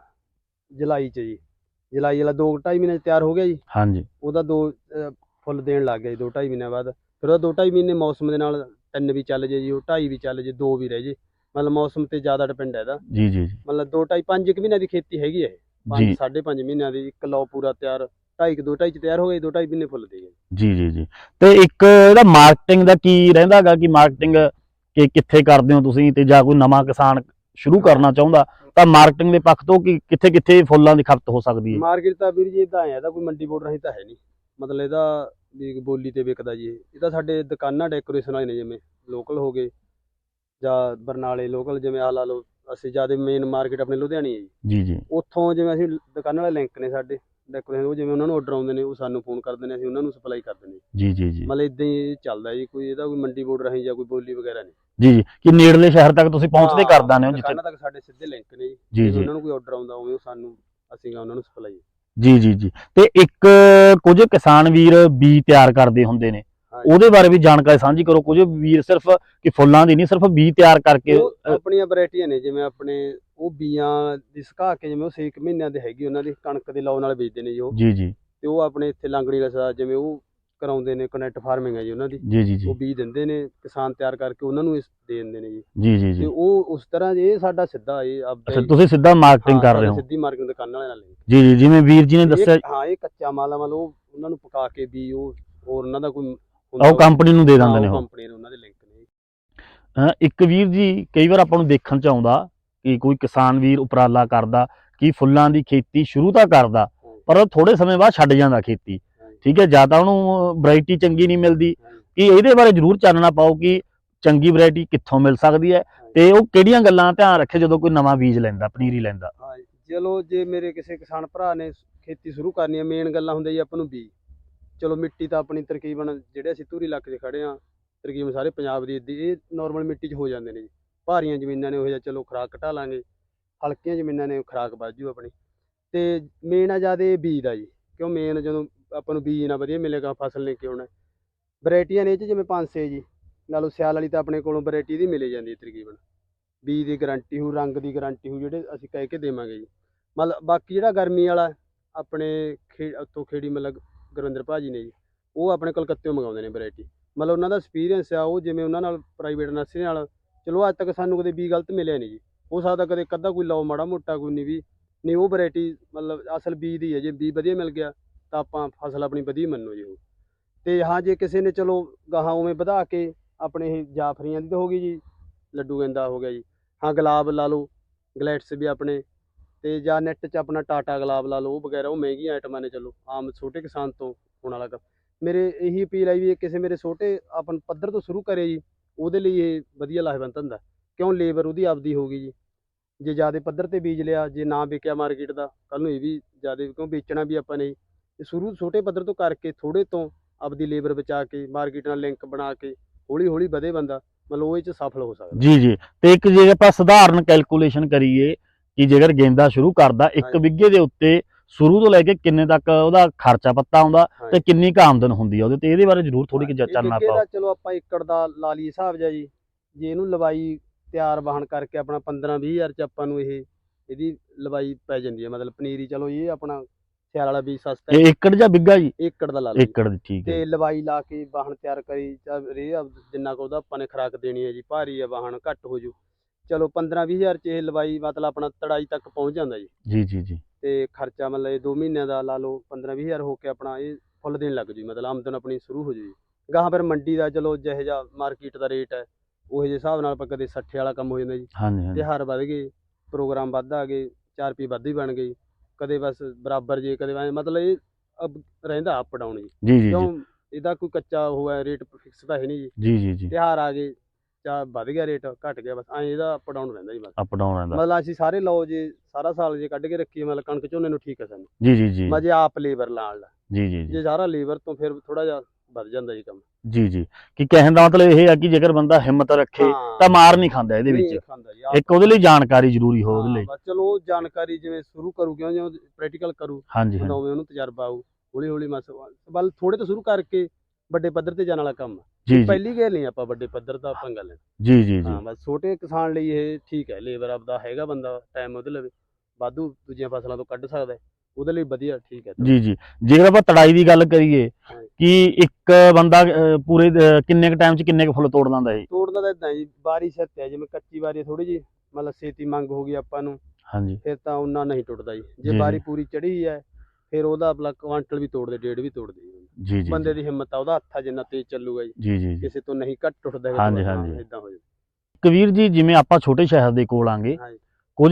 ਜੁਲਾਈ ਚ ਜੀ। ਜੁਲਾਈ ਵਾਲਾ 2 2.5 ਮਹੀਨੇ 'ਚ ਤਿਆਰ ਹੋ ਗਿਆ ਜੀ। ਹਾਂਜੀ। ਉਹਦਾ ਦੋ ਫੁੱਲ ਦੇਣ ਲੱਗ ਗਿਆ ਜੀ 2 2.5 ਮਹੀਨਿਆਂ ਬਾਅਦ। ਫਿਰ ਉਹਦਾ 2 2.5 ਮਹੀਨੇ ਮੌਸਮ ਦੇ ਨਾਲ ਤਿੰਨ ਵੀ ਚੱਲ ਜੇ ਜੀ ਉਹ 2.5 ਵੀ ਚੱਲ ਜੇ ਦੋ ਵੀ ਰਹਿ ਜੇ। ਮਤਲਬ ਮੌਸਮ ਤੇ ਜ਼ਿਆਦਾ ਡਿਪੈਂਡ ਹੈ ਇਹਦਾ। ਜੀ ਜੀ ਮਤਲਬ 2 2.5 5 ਇੱਕ ਮਹੀਨਿਆਂ ਦੀ ਖੇਤੀ ਹੈਗੀ ਹੈ ਜੀ। 5 5.5 ਮਹੀਨਿਆਂ ਦੀ ਇੱਕ ਲਓ ਪੂਰਾ ਤਿਆਰ 2.5 2 2.5 ਚ ਤਿਆਰ ਹੋ ਗਈ 2 2.5 ਮਹੀਨੇ ਫੁੱਲ ਦੇ ਗਏ। ਜੀ ਜੀ ਜੀ। ਤੇ ਇੱਕ ਇਹਦਾ ਮਾਰਕੀਟਿੰਗ ਦਾ ਕੀ ਰਹਿੰਦਾਗਾ ਕਿ ਮਾਰਕੀਟਿੰਗ ਕਿ ਕਿੱਥੇ ਕਰਦੇ ਹੋ ਤੁਸੀਂ ਤੇ ਜਾਂ ਕੋਈ ਨਵਾਂ ਕਿਸਾਨ ਸ਼ੁਰੂ ਕਰਨਾ ਚਾਹੁੰਦਾ ਤਾਂ ਮਾਰਕੀਟਿੰਗ ਦੇ ਪੱਖ ਤੋਂ ਕਿ ਕਿੱਥੇ ਕਿੱਥੇ ਫੁੱਲਾਂ ਦੀ ਖਪਤ ਹੋ ਸਕਦੀ ਹੈ? ਮਾਰਕੀਟ ਤਾਂ ਵੀਰ ਜੀ ਇਦਾਂ ਹੈ ਇਹਦਾ ਕੋਈ ਮੰਡੀ ਬੋਰਡ ਨਹੀਂ ਤਾਂ ਹੈ ਨਹੀਂ। ਮਤਲਬ ਇਹਦਾ ਵੀ ਬੋਲੀ ਤੇ ਵਿਕਦਾ ਜੀ ਇਹ। ਤਾਂ ਸਾਡੇ ਦੁਕਾਨਾਂ ਡੈਕੋਰੇਸ਼ਨ ਵਾਲੇ ਨੇ ਜਿਵੇਂ ਲੋਕਲ ਹੋ ਗਏ ਜਾਂ ਬਰਨਾਲੇ ਲੋਕਲ ਜਿਵੇਂ ਆ ਲਾ ਲਓ ਅਸੀਂ ਜ਼ਿਆਦਾ ਮੇਨ ਮਾਰਕੀਟ ਆਪਣੇ ਲੁਧਿਆਣੀ ਹੈ ਜੀ। ਜੀ ਉੱਥੋਂ ਜਿਵੇਂ ਅਸੀਂ ਦੁਕਾਨਾਂ ਵਾਲੇ ਲਿੰਕ ਨੇ ਸਾਡੇ। ਡੈਕੋਰੇਸ਼ਨ ਉਹ ਜਿਵੇਂ ਉਹਨਾਂ ਨੂੰ ਆਰਡਰ ਆਉਂਦੇ ਨੇ ਉਹ ਸਾਨੂੰ ਫੋਨ ਕਰਦੇ ਨੇ ਅਸੀਂ ਉਹਨਾਂ ਨੂੰ ਸਪਲਾਈ ਕਰ ਦਿੰਦੇ ਜੀ ਜੀ ਜੀ। ਮਤਲਬ ਇਦਾਂ ਹੀ ਚੱਲਦਾ ਜੀ ਕੋਈ ਇਹਦਾ ਕੋਈ ਮੰਡੀ ਬੋਰਡ ਰਹੀ ਜਾਂ ਕੋਈ ਬੋਲੀ ਵਗੈਰਾ ਨਹੀਂ। ਜੀ ਜੀ। ਕਿ ਨੇੜਲੇ ਸ਼ਹਿਰ ਤੱਕ ਤੁਸੀਂ ਪਹੁੰਚਦੇ ਕਰਦਾ ਨੇ ਹੋ ਜਿੱਥੇ? ਦੁਕਾਨਾਂ ਤੱਕ ਸਾਡੇ ਸਿੱਧੇ ਲਿੰਕ ਨੇ ਜੀ। ਜੀ ਉਹਨਾਂ ਨੂੰ ਕੋਈ ਆਰਡਰ ਆਉਂਦਾ ਉਵੇਂ ਉਹ ਸਾਨੂੰ ਅਸੀਂ ਉਹਨਾਂ ਨੂੰ ਸਪਲਾਈ ਜੀ ਜੀ ਜੀ। ਤੇ ਇੱਕ ਕੁਝ ਕਿਸਾਨ ਵੀਰ ਬੀ ਤਿਆਰ ਕਰਦੇ ਹੁੰਦੇ ਨੇ। ਉਹਦੇ ਬਾਰੇ ਵੀ ਜਾਣਕਾਰੀ ਸਾਂਝੀ ਕਰੋ ਕੁਝ ਵੀਰ ਸਿਰਫ ਕਿ ਫੁੱਲਾਂ ਦੀ ਨਹੀਂ ਸਿਰਫ ਬੀ ਤਿਆਰ ਕਰਕੇ ਆਪਣੀਆਂ ਵੈਰਾਈਟੀਆਂ ਨੇ ਜਿਵੇਂ ਆਪਣੇ ਉਹ ਬੀਆਂ ਦੀ ਸੁਕਾ ਕੇ ਜਿਵੇਂ ਉਹ 6 ਮਹੀਨਿਆਂ ਦੇ ਹੈਗੀ ਉਹਨਾਂ ਦੀ ਕਣਕ ਦੇ ਲਾਉ ਨਾਲ ਵੇਚਦੇ ਨੇ ਜੀ ਉਹ। ਜੀ ਜੀ। ਤੇ ਉਹ ਆਪਣੇ ਇੱਥੇ ਲਾਂਗੜੀ ਰਸਾ ਜਿਵੇਂ ਉਹ ਕਰਾਉਂਦੇ ਨੇ ਕਨੈਕਟ ਫਾਰਮਿੰਗ ਹੈ ਜੀ ਉਹਨਾਂ ਦੀ। ਜੀ ਜੀ ਜੀ। ਉਹ ਬੀਜ ਦਿੰਦੇ ਨੇ ਕਿਸਾਨ ਤਿਆਰ ਕਰਕੇ ਉਹਨਾਂ ਨੂੰ ਇਸ ਦੇ ਦਿੰਦੇ ਨੇ ਜੀ। ਜੀ ਜੀ ਤੇ ਜੀ ਉਹ ਉਸ ਤਰ੍ਹਾਂ ਇਹ ਸਾਡਾ ਸਿੱਧਾ ਇਹ ਅੱਛਾ ਤੁਸੀਂ ਸਿੱਧਾ ਮਾਰਕੀਟਿੰਗ ਕਰ ਰਹੇ ਹੋ? ਸਿੱਧੀ ਮਾਰਕੀਟ ਦੁਕਾਨਾਂ ਵਾਲੇ ਨਾਲ। ਜੀ ਜੀ ਜਿਵੇਂ ਵੀਰ ਜੀ ਨੇ ਦੱਸਿਆ ਹਾਂ ਇਹ ਕੱਚਾ ਮਾਲ ਆ ਮਤਲਬ ਉਹ ਉਹਨਾਂ ਨੂੰ ਪਕਾ ਕੇ ਵੀ ਉਹ ਹੋਰ ਉਹਨਾਂ ਦਾ ਕੋਈ ਉਹ ਕੰਪਨੀ ਨੂੰ ਦੇ ਦਿੰਦੇ ਨੇ ਉਹ ਕੰਪਨੀ ਨੇ ਉਹਨਾਂ ਦੇ ਲਿੰਕ ਨੇ। ਇੱਕ ਵੀਰ ਜੀ ਕਈ ਵਾਰ ਆਪਾਂ ਨੂੰ ਦੇਖਣ ਚ ਆਉਂਦਾ ਕਿ ਕੋਈ ਕਿਸਾਨ ਵੀਰ ਉਪਰਾਲਾ ਕਰਦਾ ਕਿ ਫੁੱਲਾਂ ਦੀ ਖੇਤੀ ਸ਼ੁਰੂ ਤਾਂ ਕਰਦਾ ਪਰ ਉਹ ਥੋੜੇ ਸਮੇਂ ਬਾਅਦ ਛੱਡ ਜਾਂਦਾ ਖੇਤੀ। ਠੀਕ ਹੈ ਜਾਂ ਤਾਂ ਉਹਨੂੰ ਵੈਰਾਈਟੀ ਚੰਗੀ ਨਹੀਂ ਮਿਲਦੀ। ਕਿ ਇਹਦੇ ਬਾਰੇ ਜ਼ਰੂਰ ਚਾਨਣਾ ਪਾਓ ਕਿ ਚੰਗੀ ਵੈਰਾਈਟੀ ਕਿੱਥੋਂ ਮਿਲ ਸਕਦੀ ਹੈ ਤੇ ਉਹ ਕਿਹੜੀਆਂ ਗੱਲਾਂ ਧਿਆਨ ਰੱਖੇ ਜਦੋਂ ਕੋਈ ਨਵਾਂ ਬੀਜ ਲੈਂਦਾ ਪਨੀਰੀ ਲੈਂਦਾ। ਹਾਂ ਚਲੋ ਜੇ ਮੇਰੇ ਕਿਸੇ ਕਿਸਾਨ ਭਰਾ ਨੇ ਖੇਤੀ ਸ਼ੁਰੂ ਕਰਨੀ ਹੈ ਮੇਨ ਗੱਲਾਂ ਹੁੰਦੀਆਂ ਜੀ ਆਪਾਂ ਨੂੰ ਬੀਜ। ਚਲੋ ਮਿੱਟੀ ਤਾਂ ਆਪਣੀ ਤਕਰੀਬਨ ਜਿਹੜੇ ਅਸੀਂ ਧੂਰੀ ਇਲਾਕੇ 'ਚ ਖੜੇ ਆ ਤਕਰੀਬਨ ਸਾਰੇ ਪੰਜਾਬ ਦੀ ਇੱਦੀ, ਇਹ ਨਾਰਮਲ ਮਿੱਟੀ 'ਚ ਹੋ ਜਾਂਦੇ ਨੇ ਜੀ। ਭਾਰੀਆਂ ਜ਼ਮੀਨਾਂ ਨੇ ਉਹ ਜਿਹਾ ਚਲੋ ਖਰਾਕ ਘਟਾ ਲਾਂਗੇ, ਹਲਕੀਆਂ ਜ਼ਮੀਨਾਂ ਨੇ ਖਰਾਕ ਵਾਜੂ ਆਪਣੀ। ਤੇ ਮੇਨ ਆ ਜਿਆਦੇ ਬੀਜ ਦਾ ਜੀ, ਕਿਉਂ ਮੇਨ ਜਦੋਂ ਆਪਾਂ ਨੂੰ ਬੀਜ ਨਾ ਵਧੀਆ ਮਿਲੇਗਾ, ਫਸਲ ਨੇ ਕਿਉਂ ਨਾ। ਵੈਰਾਈਟੀਆਂ ਨੇ ਇਹ 'ਚ ਜਿਵੇਂ 500 ਜੀ, ਨਾਲੋਂ ਸਿਆਲ ਵਾਲੀ ਤਾਂ ਆਪਣੇ ਕੋਲੋਂ ਵੈਰਾਈਟੀ ਦੀ ਮਿਲੇ ਜਾਂਦੀ ਹੈ ਤਕਰੀਬਨ। ਬੀਜ ਦੀ ਗਾਰੰਟੀ ਹੋ ਰੰਗ ਦੀ ਗਾਰੰਟੀ ਹੋ ਜਿਹੜੇ ਅਸੀਂ ਕਹਿ ਕੇ ਦੇਵਾਂਗੇ ਜੀ। ਮਤਲਬ ਬਾਕੀ ਜਿਹੜਾ ਗਰਮੀ ਵਾਲਾ, ਆਪਣੇ ਖੇ, ਉੱਥੋਂ ਖੇੜੀ ਮਤਲਬ ਗੁਰਵਿੰਦਰ ਭਾਜੀ ਨੇ ਜੀ, ਉਹ ਆਪਣੇ ਕਲਕੱਤੇ ਮੰਗਾਉਂਦੇ ਨੇ ਵੈਰਾਈਟੀ ਮਤਲਬ ਉਹਨਾਂ ਦਾ ਐਕਸਪੀਰੀਅੰਸ ਆ, ਉਹ ਜਿਵੇਂ ਉਹਨਾਂ ਨਾਲ ਪ੍ਰਾਈਵੇਟ ਨਰਸਰੀ ਨਾਲ, ਚਲੋ ਅੱਜ ਤੱਕ ਸਾਨੂੰ ਕਦੇ ਬੀ ਗਲਤ ਮਿਲਿਆ ਨਹੀਂ ਜੀ। ਹੋ ਸਕਦਾ ਕਦੇ ਕੱਦਾ ਕੋਈ ਲਾਓ, ਮਾੜਾ ਮੋਟਾ ਕੋਈ ਨਹੀਂ ਵੀ, ਨਹੀਂ ਉਹ ਵੈਰਾਈਟੀ ਮਤਲਬ ਅਸਲ ਬੀ ਦੀ ਹੈ, ਜੇ ਬੀ ਵਧੀਆ ਮਿਲ ਗਿਆ, ਤਾਂ ਆਪਾਂ ਫਸਲ ਆਪਣੀ ਵਧੀਆ ਮੰਨੋ ਜੀ ਉਹ। ਤੇ ਹਾਂ, ਜੇ ਕਿਸੇ ਨੇ ਚਲੋ ਗਾਹਾਂ ਉਵੇਂ ਵਧਾ ਕੇ ਆਪਣੇ ਇਹ ਜਾਫਰੀਆਂ ਦੀ ਤਾਂ ਹੋ ਗਈ ਜੀ, ਲੱਡੂ ਗੰਦਾ ਹੋ ਗਿਆ ਜੀ। ਹਾਂ, ਗੁਲਾਬ ਲਾ ਲਓ, ਗਲੈਟਸ ਵੀ ਆਪਣੇ ਤੇ ਜਾਂ ਨੈਟ 'ਚ ਆਪਣਾ ਟਾਟਾ ਗੁਲਾਬ ਲਾ ਲਓ ਵਗੈਰਾ, ਉਹ ਮਹਿੰਗੀਆਂ ਆਈਟਮਾਂ ਨੇ ਚਲੋ, ਆਮ ਛੋਟੇ ਕਿਸਾਨ ਤੋਂ ਹੋਣ ਵਾਲਾ ਕੰਮ। ਮੇਰੇ ਇਹੀ ਅਪੀਲ ਹੈ ਵੀ ਕਿਸੇ ਮੇਰੇ ਛੋਟੇ ਆਪਨ ਪੱਧਰ ਤੋਂ ਸ਼ੁਰੂ ਕਰੇ ਜੀ, ਉਹਦੇ ਲਈ ਇਹ ਵਧੀਆ ਲਾਹੇਵੰਦ ਧੰਦਾ ਕਿਉਂ ਲੇਬਰ ਉਹਦੀ ਆਪਦੀ ਹੋਊਗੀ ਜੀ? ਜੇ ਜ਼ਿਆਦਾ ਪੱਧਰ ਤੇ ਬੀਜ ਲਿਆ, ਜੇ ਨਾ ਵਿਕਿਆ ਮਾਰਕੀਟ ਦਾ ਕੱਲ ਨੂੰ ਇਹ ਵੀ ਜ਼ਿਆਦਾ ਕਿਉਂ ਵੇਚਣਾ ਵੀ ਆਪਾਂ ਨੇ ਤੇ ਸ਼ੁਰੂ, ਛੋਟੇ ਪੱਧਰ ਤੋਂ ਕਰਕੇ ਥੋੜੇ ਤੋਂ ਆਪਦੀ ਲੇਬਰ ਬਚਾ ਕੇ ਮਾਰਕੀਟ ਨਾਲ ਲਿੰਕ ਬਣਾ ਕੇ ਹੌਲੀ ਹੌਲੀ ਵਧੇ ਬੰਦਾ, ਮਤਲਬ ਉਹ ਇਹ ਚ ਸਫਲ ਹੋ ਸਕਦਾ। ਜੀ ਜੀ। ਤੇ ਇੱਕ ਜੇ ਆਪਾਂ ਸਧਾਰਨ ਕੈਲਕੂਲੇਸ਼ਨ ਕਰੀਏ ਕਿ ਜੇਕਰ ਗੇਂਦਾ ਸ਼ੁਰੂ ਕਰਦਾ ਇੱਕ। ਵਿੱਗੇ ਦੇ ਉੱਤੇ ਸ਼ੁਰੂ ਤੋਂ ਲੈ ਕੇ ਕਿੰਨੇ ਤੱਕ ਉਹਦਾ ਖਰਚਾ ਪੱਤਾ ਆਉਂਦਾ ਤੇ। ਕਿੰਨੀ ਕੁ ਆਮਦਨ ਹੁੰਦੀ ਆ ਉਹਦੇ ਤੇ ਇਹਦੇ ਬਾਰੇ ਜ਼ਰੂਰ ਥੋੜੀ ਚਾਨਣਾ ਵਿੱਗੇ ਪਾਓ। ਚਲੋ ਆਪਾਂ ਏਕੜ ਦਾ ਲਾ ਲਈ ਹਿਸਾਬ ਜਾ ਜੀ। ਜੇ ਇਹਨੂੰ ਲਵਾਈ ਤਿਆਰ ਵਾਹਣ ਕਰਕੇ ਆਪਣਾ 15 20000 ਚ ਆਪਾਂ ਨੂੰ ਇਹ ਇਹਦੀ ਲਵਾਈ ਪੈ ਜਾਂਦੀ ਹੈ ਮਤਲਬ ਪਨੀਰੀ ਚਲੋ ਇਹ ਆਪਣਾ ਸਿਆਲ ਵਾਲਾ ਵੀ ਸਸਤਾ ਹੈ। ਇਹ ਏਕੜ ਜਾਂ ਵਿੱਗਾ ਜੀ? ਏਕੜ ਦਾ ਲਾ ਲਓ। ਏਕੜ ਦੀ ਠੀਕ ਹੈ ਤੇ ਲਵਾਈ ਲਾ ਕੇ ਵਾਹਣ ਤਿਆਰ ਕਰੀ ਜਾਂ ਰੇ ਜਿੰਨਾ ਕੁ ਉਹਦਾ ਆਪਾਂ ਨੇ ਖਰਾਕ ਦੇਣੀ ਹੈ ਜੀ ਭਾਰੀ ਹੈ ਵਾਹਣ ਘੱਟ ਹੋ ਜੂ। ਚਲੋ 15 20000 ਚ ਇਹ ਲਵਾਈ ਮਤਲਬ ਆਪਣਾ ਤੜਾਈ ਤੱਕ ਪਹੁੰਚ ਜਾਂਦਾ ਜੀ। ਜੀ ਜੀ ਜੀ। ਤੇ ਖਰਚਾ ਮਤਲਬ ਇਹ 2 ਮਹੀਨਿਆਂ ਦਾ ਲਾ ਲਓ 15 20000 ਹੋ ਕੇ ਆਪਣਾ ਇਹ ਫੁੱਲ ਦੇਣ ਲੱਗ ਜੂ ਮਤਲਬ ਆਮਦਨ ਆਪਣੀ ਸ਼ੁਰੂ ਹੋ ਜੂ ਗਾਹਾਂ ਫਿਰ ਮੰਡੀ ਦਾ ਚਲੋ ਜਿਹੋ ਜਿਹਾ ਮਾਰਕੀਟ ਦਾ ਰੇਟ ਹੈ ਉਹ ਜਿਹੇ ਹਿਸਾਬ ਨਾਲ ਆਪਾਂ ਕਦੇ 60 ਵਾਲਾ ਕੰਮ ਹੋ ਜਾਂਦਾ ਜੀ। ਹਾਂਜੀ ਹਾਂਜੀ। ਤਿਉਹਾਰ ਵੱਧ ਗਏ ਪ੍ਰੋਗਰਾਮ ਵੱਧ ਆ ਗਏ 4 ਰੁਪਏ ਵੱਧ ਹੀ ਬਣ ਗਏ। ਕਦੇ ਬਸ ਬਰਾਬਰ ਜੇ ਕਦੇ ਐਂ ਮਤਲਬ ਇਹ ਅਬ ਰਹਿੰਦਾ ਅਪ ਡਾਊਨ ਜੀ। ਜੀ ਜੀ ਜੀ। ਕਿਉਂ? ਇਹਦਾ ਕੋਈ ਕੱਚਾ ਹੋਇਆ ਰੇਟ ਫਿਕਸ ਤਾਂ ਹੈ ਨਹੀਂ ਜੀ ਜੀ ਜੀ। ਤਿਉਹਾਰ ਆ ਗਏ ਚਾ ਵੱਧ ਗਿਆ ਰੇਟ ਘਟ ਗਿਆ ਬਸ ਐਂ ਇਹਦਾ ਅਪ ਡਾਊਨ ਰਹਿੰਦਾ ਜੀ ਬਸ। ਅਪ ਡਾਊਨ ਰਹਿੰਦਾ। ਮਤਲਬ ਅਸੀਂ ਸਾਰੇ ਲਓ ਜੇ ਸਾਰਾ ਸਾਲ ਜੇ ਕੱਢ ਕੇ ਰੱਖੀਏ ਮਤਲਬ ਕਣਕ ਝੋਨੇ ਨੂੰ ਠੀਕ ਹੈ ਸਾਨੂੰ। ਜੀ ਜੀ ਜੀ। ਮੈਂ ਜੇ ਆਪ ਲੇਬਰ ਲਾਣ ਲਾ। ਜੀ ਜੀ ਜੀ। ਸਾਰਾ ਲੇਬਰ ਤੋਂ ਫਿਰ ਥੋੜਾ ਜਿਹਾ ਵੱਧ ਜਾਂਦਾ ਜੀ ਕੰਮ। ਜੀ ਜੀ। ਕਿ ਕਹਿਣ ਦਾ ਮਤਲਬ ਇਹ ਹੈ ਕਿ ਜੇਕਰ ਬੰਦਾ ਹਿੰਮਤ ਰੱਖੇ ਤਾਂ ਮਾਰ ਨਹੀਂ ਖਾਂਦਾ ਇਹਦੇ ਵਿੱਚ। ਇੱਕ ਉਹਦੇ ਲਈ ਜਾਣਕਾਰੀ ਜ਼ਰੂਰੀ ਹੋ ਉਹਦੇ ਲਈ। ਬਸ ਚਲੋ ਜਾਣਕਾਰੀ ਜਿਵੇਂ ਸ਼ੁਰੂ ਕਰੂ ਕਿਉਂ ਜਿਵੇਂ ਪ੍ਰੈਕਟੀਕਲ ਕਰੂ ਹਾਂਜੀ ਉਹਨੂੰ ਤਜਰਬਾ ਆਊ ਹੌਲੀ ਹੌਲੀ ਮਸ ਬਲ ਥੋੜੇ ਤੋਂ ਸ਼ੁਰੂ ਕਰਕੇ ਵੱਡੇ ਪੱਧਰ ਤੇ ਜਾਣ ਵਾਲਾ ਕੰਮ ਆ। ਜੀ ਜੀ। ਪਹਿਲੀ ਗੱਲ ਨਹੀਂ ਆਪਾਂ ਵੱਡੇ ਪੱਧਰ ਦਾ ਪੰਗਾ ਲੈਣਾ। ਜੀ ਜੀ ਜੀ। ਹਾਂ ਬਸ ਛੋਟੇ ਕਿਸਾਨ ਲਈ ਇਹ ਠੀਕ ਹੈ ਲੇਬਰ ਆਪਦਾ ਹੈਗਾ ਬੰਦਾ ਟਾਈਮ ਉਹਦੇ ਲਈ ਵਾਧੂ ਦੂਜੀਆਂ ਫਸਲਾਂ ਤੋਂ ਕੱਢ ਸਕਦਾ ਹੈ, ਉਹਦੇ ਲਈ ਵਧੀਆ ਠੀਕ ਹੈ। ਜੀ ਜੀ। ਜੇਕਰ ਆਪਾਂ ਤੜਾਈ ਦੀ ਗੱਲ ਕਰੀਏ। ਕਿ ਇੱਕ ਬੰਦਾ ਪੂਰੇ ਕਿੰਨੇ ਕ ਟਾਈਮ 'ਚ ਕਿੰਨੇ ਕ ਫੁੱਲ ਤੋੜ ਲੈਂਦਾ ਇਹ? ਤੋੜਨਾ ਤਾਂ ਇਦਾਂ ਜੀ ਬਾਰੀ ਸਿਰ ਤੇ ਹੈ ਜਿਵੇਂ ਕੱਚੀ ਵਾਰੀ ਥੋੜੀ ਜੀ ਮਤਲਬ ਛੇਤੀ ਮੰਗ ਹੋ ਗਈ ਆਪਾਂ ਨੂੰ ਹਾਂਜੀ। ਫਿਰ ਤਾਂ ਉਹਨਾਂ ਨਹੀਂ ਟੁੱਟਦਾ ਜੇ। ਜੀ। ਬਾਰੀ ਪੂਰੀ ਚੜੀ ਹੈ ਫਿਰ ਉਹਦਾ ਆਪਣਾ ਕੁਆਂਟਲ ਵੀ ਤੋੜਦੇ ਡੇਢ ਵੀ ਤੋੜਦੇ ਜੀ। ਜੀ ਬੰਦੇ ਦੀ ਹਿੰਮਤ ਆ ਉਹਦਾ ਹੱਥਾ ਜਿੰਨਾ ਤੇਜ਼ ਚੱਲੂਗਾ ਜੀ ਜੀ ਕਿਸੇ ਤੋਂ ਨਹੀਂ ਘੱਟ ਟੁੱਟਦਾ ਹਾਂਜੀ, ਹਾਂਜੀ। ਇਦਾਂ ਹੋ ਜਾਂਦਾ ਕਬੀਰ ਜੀ ਜਿਵੇਂ ਆਪਾਂ ਛੋਟੇ ਸ਼ਹਿਰ ਦੇ ਕੋਲ ਆਂਗੇ। ਕੁਝ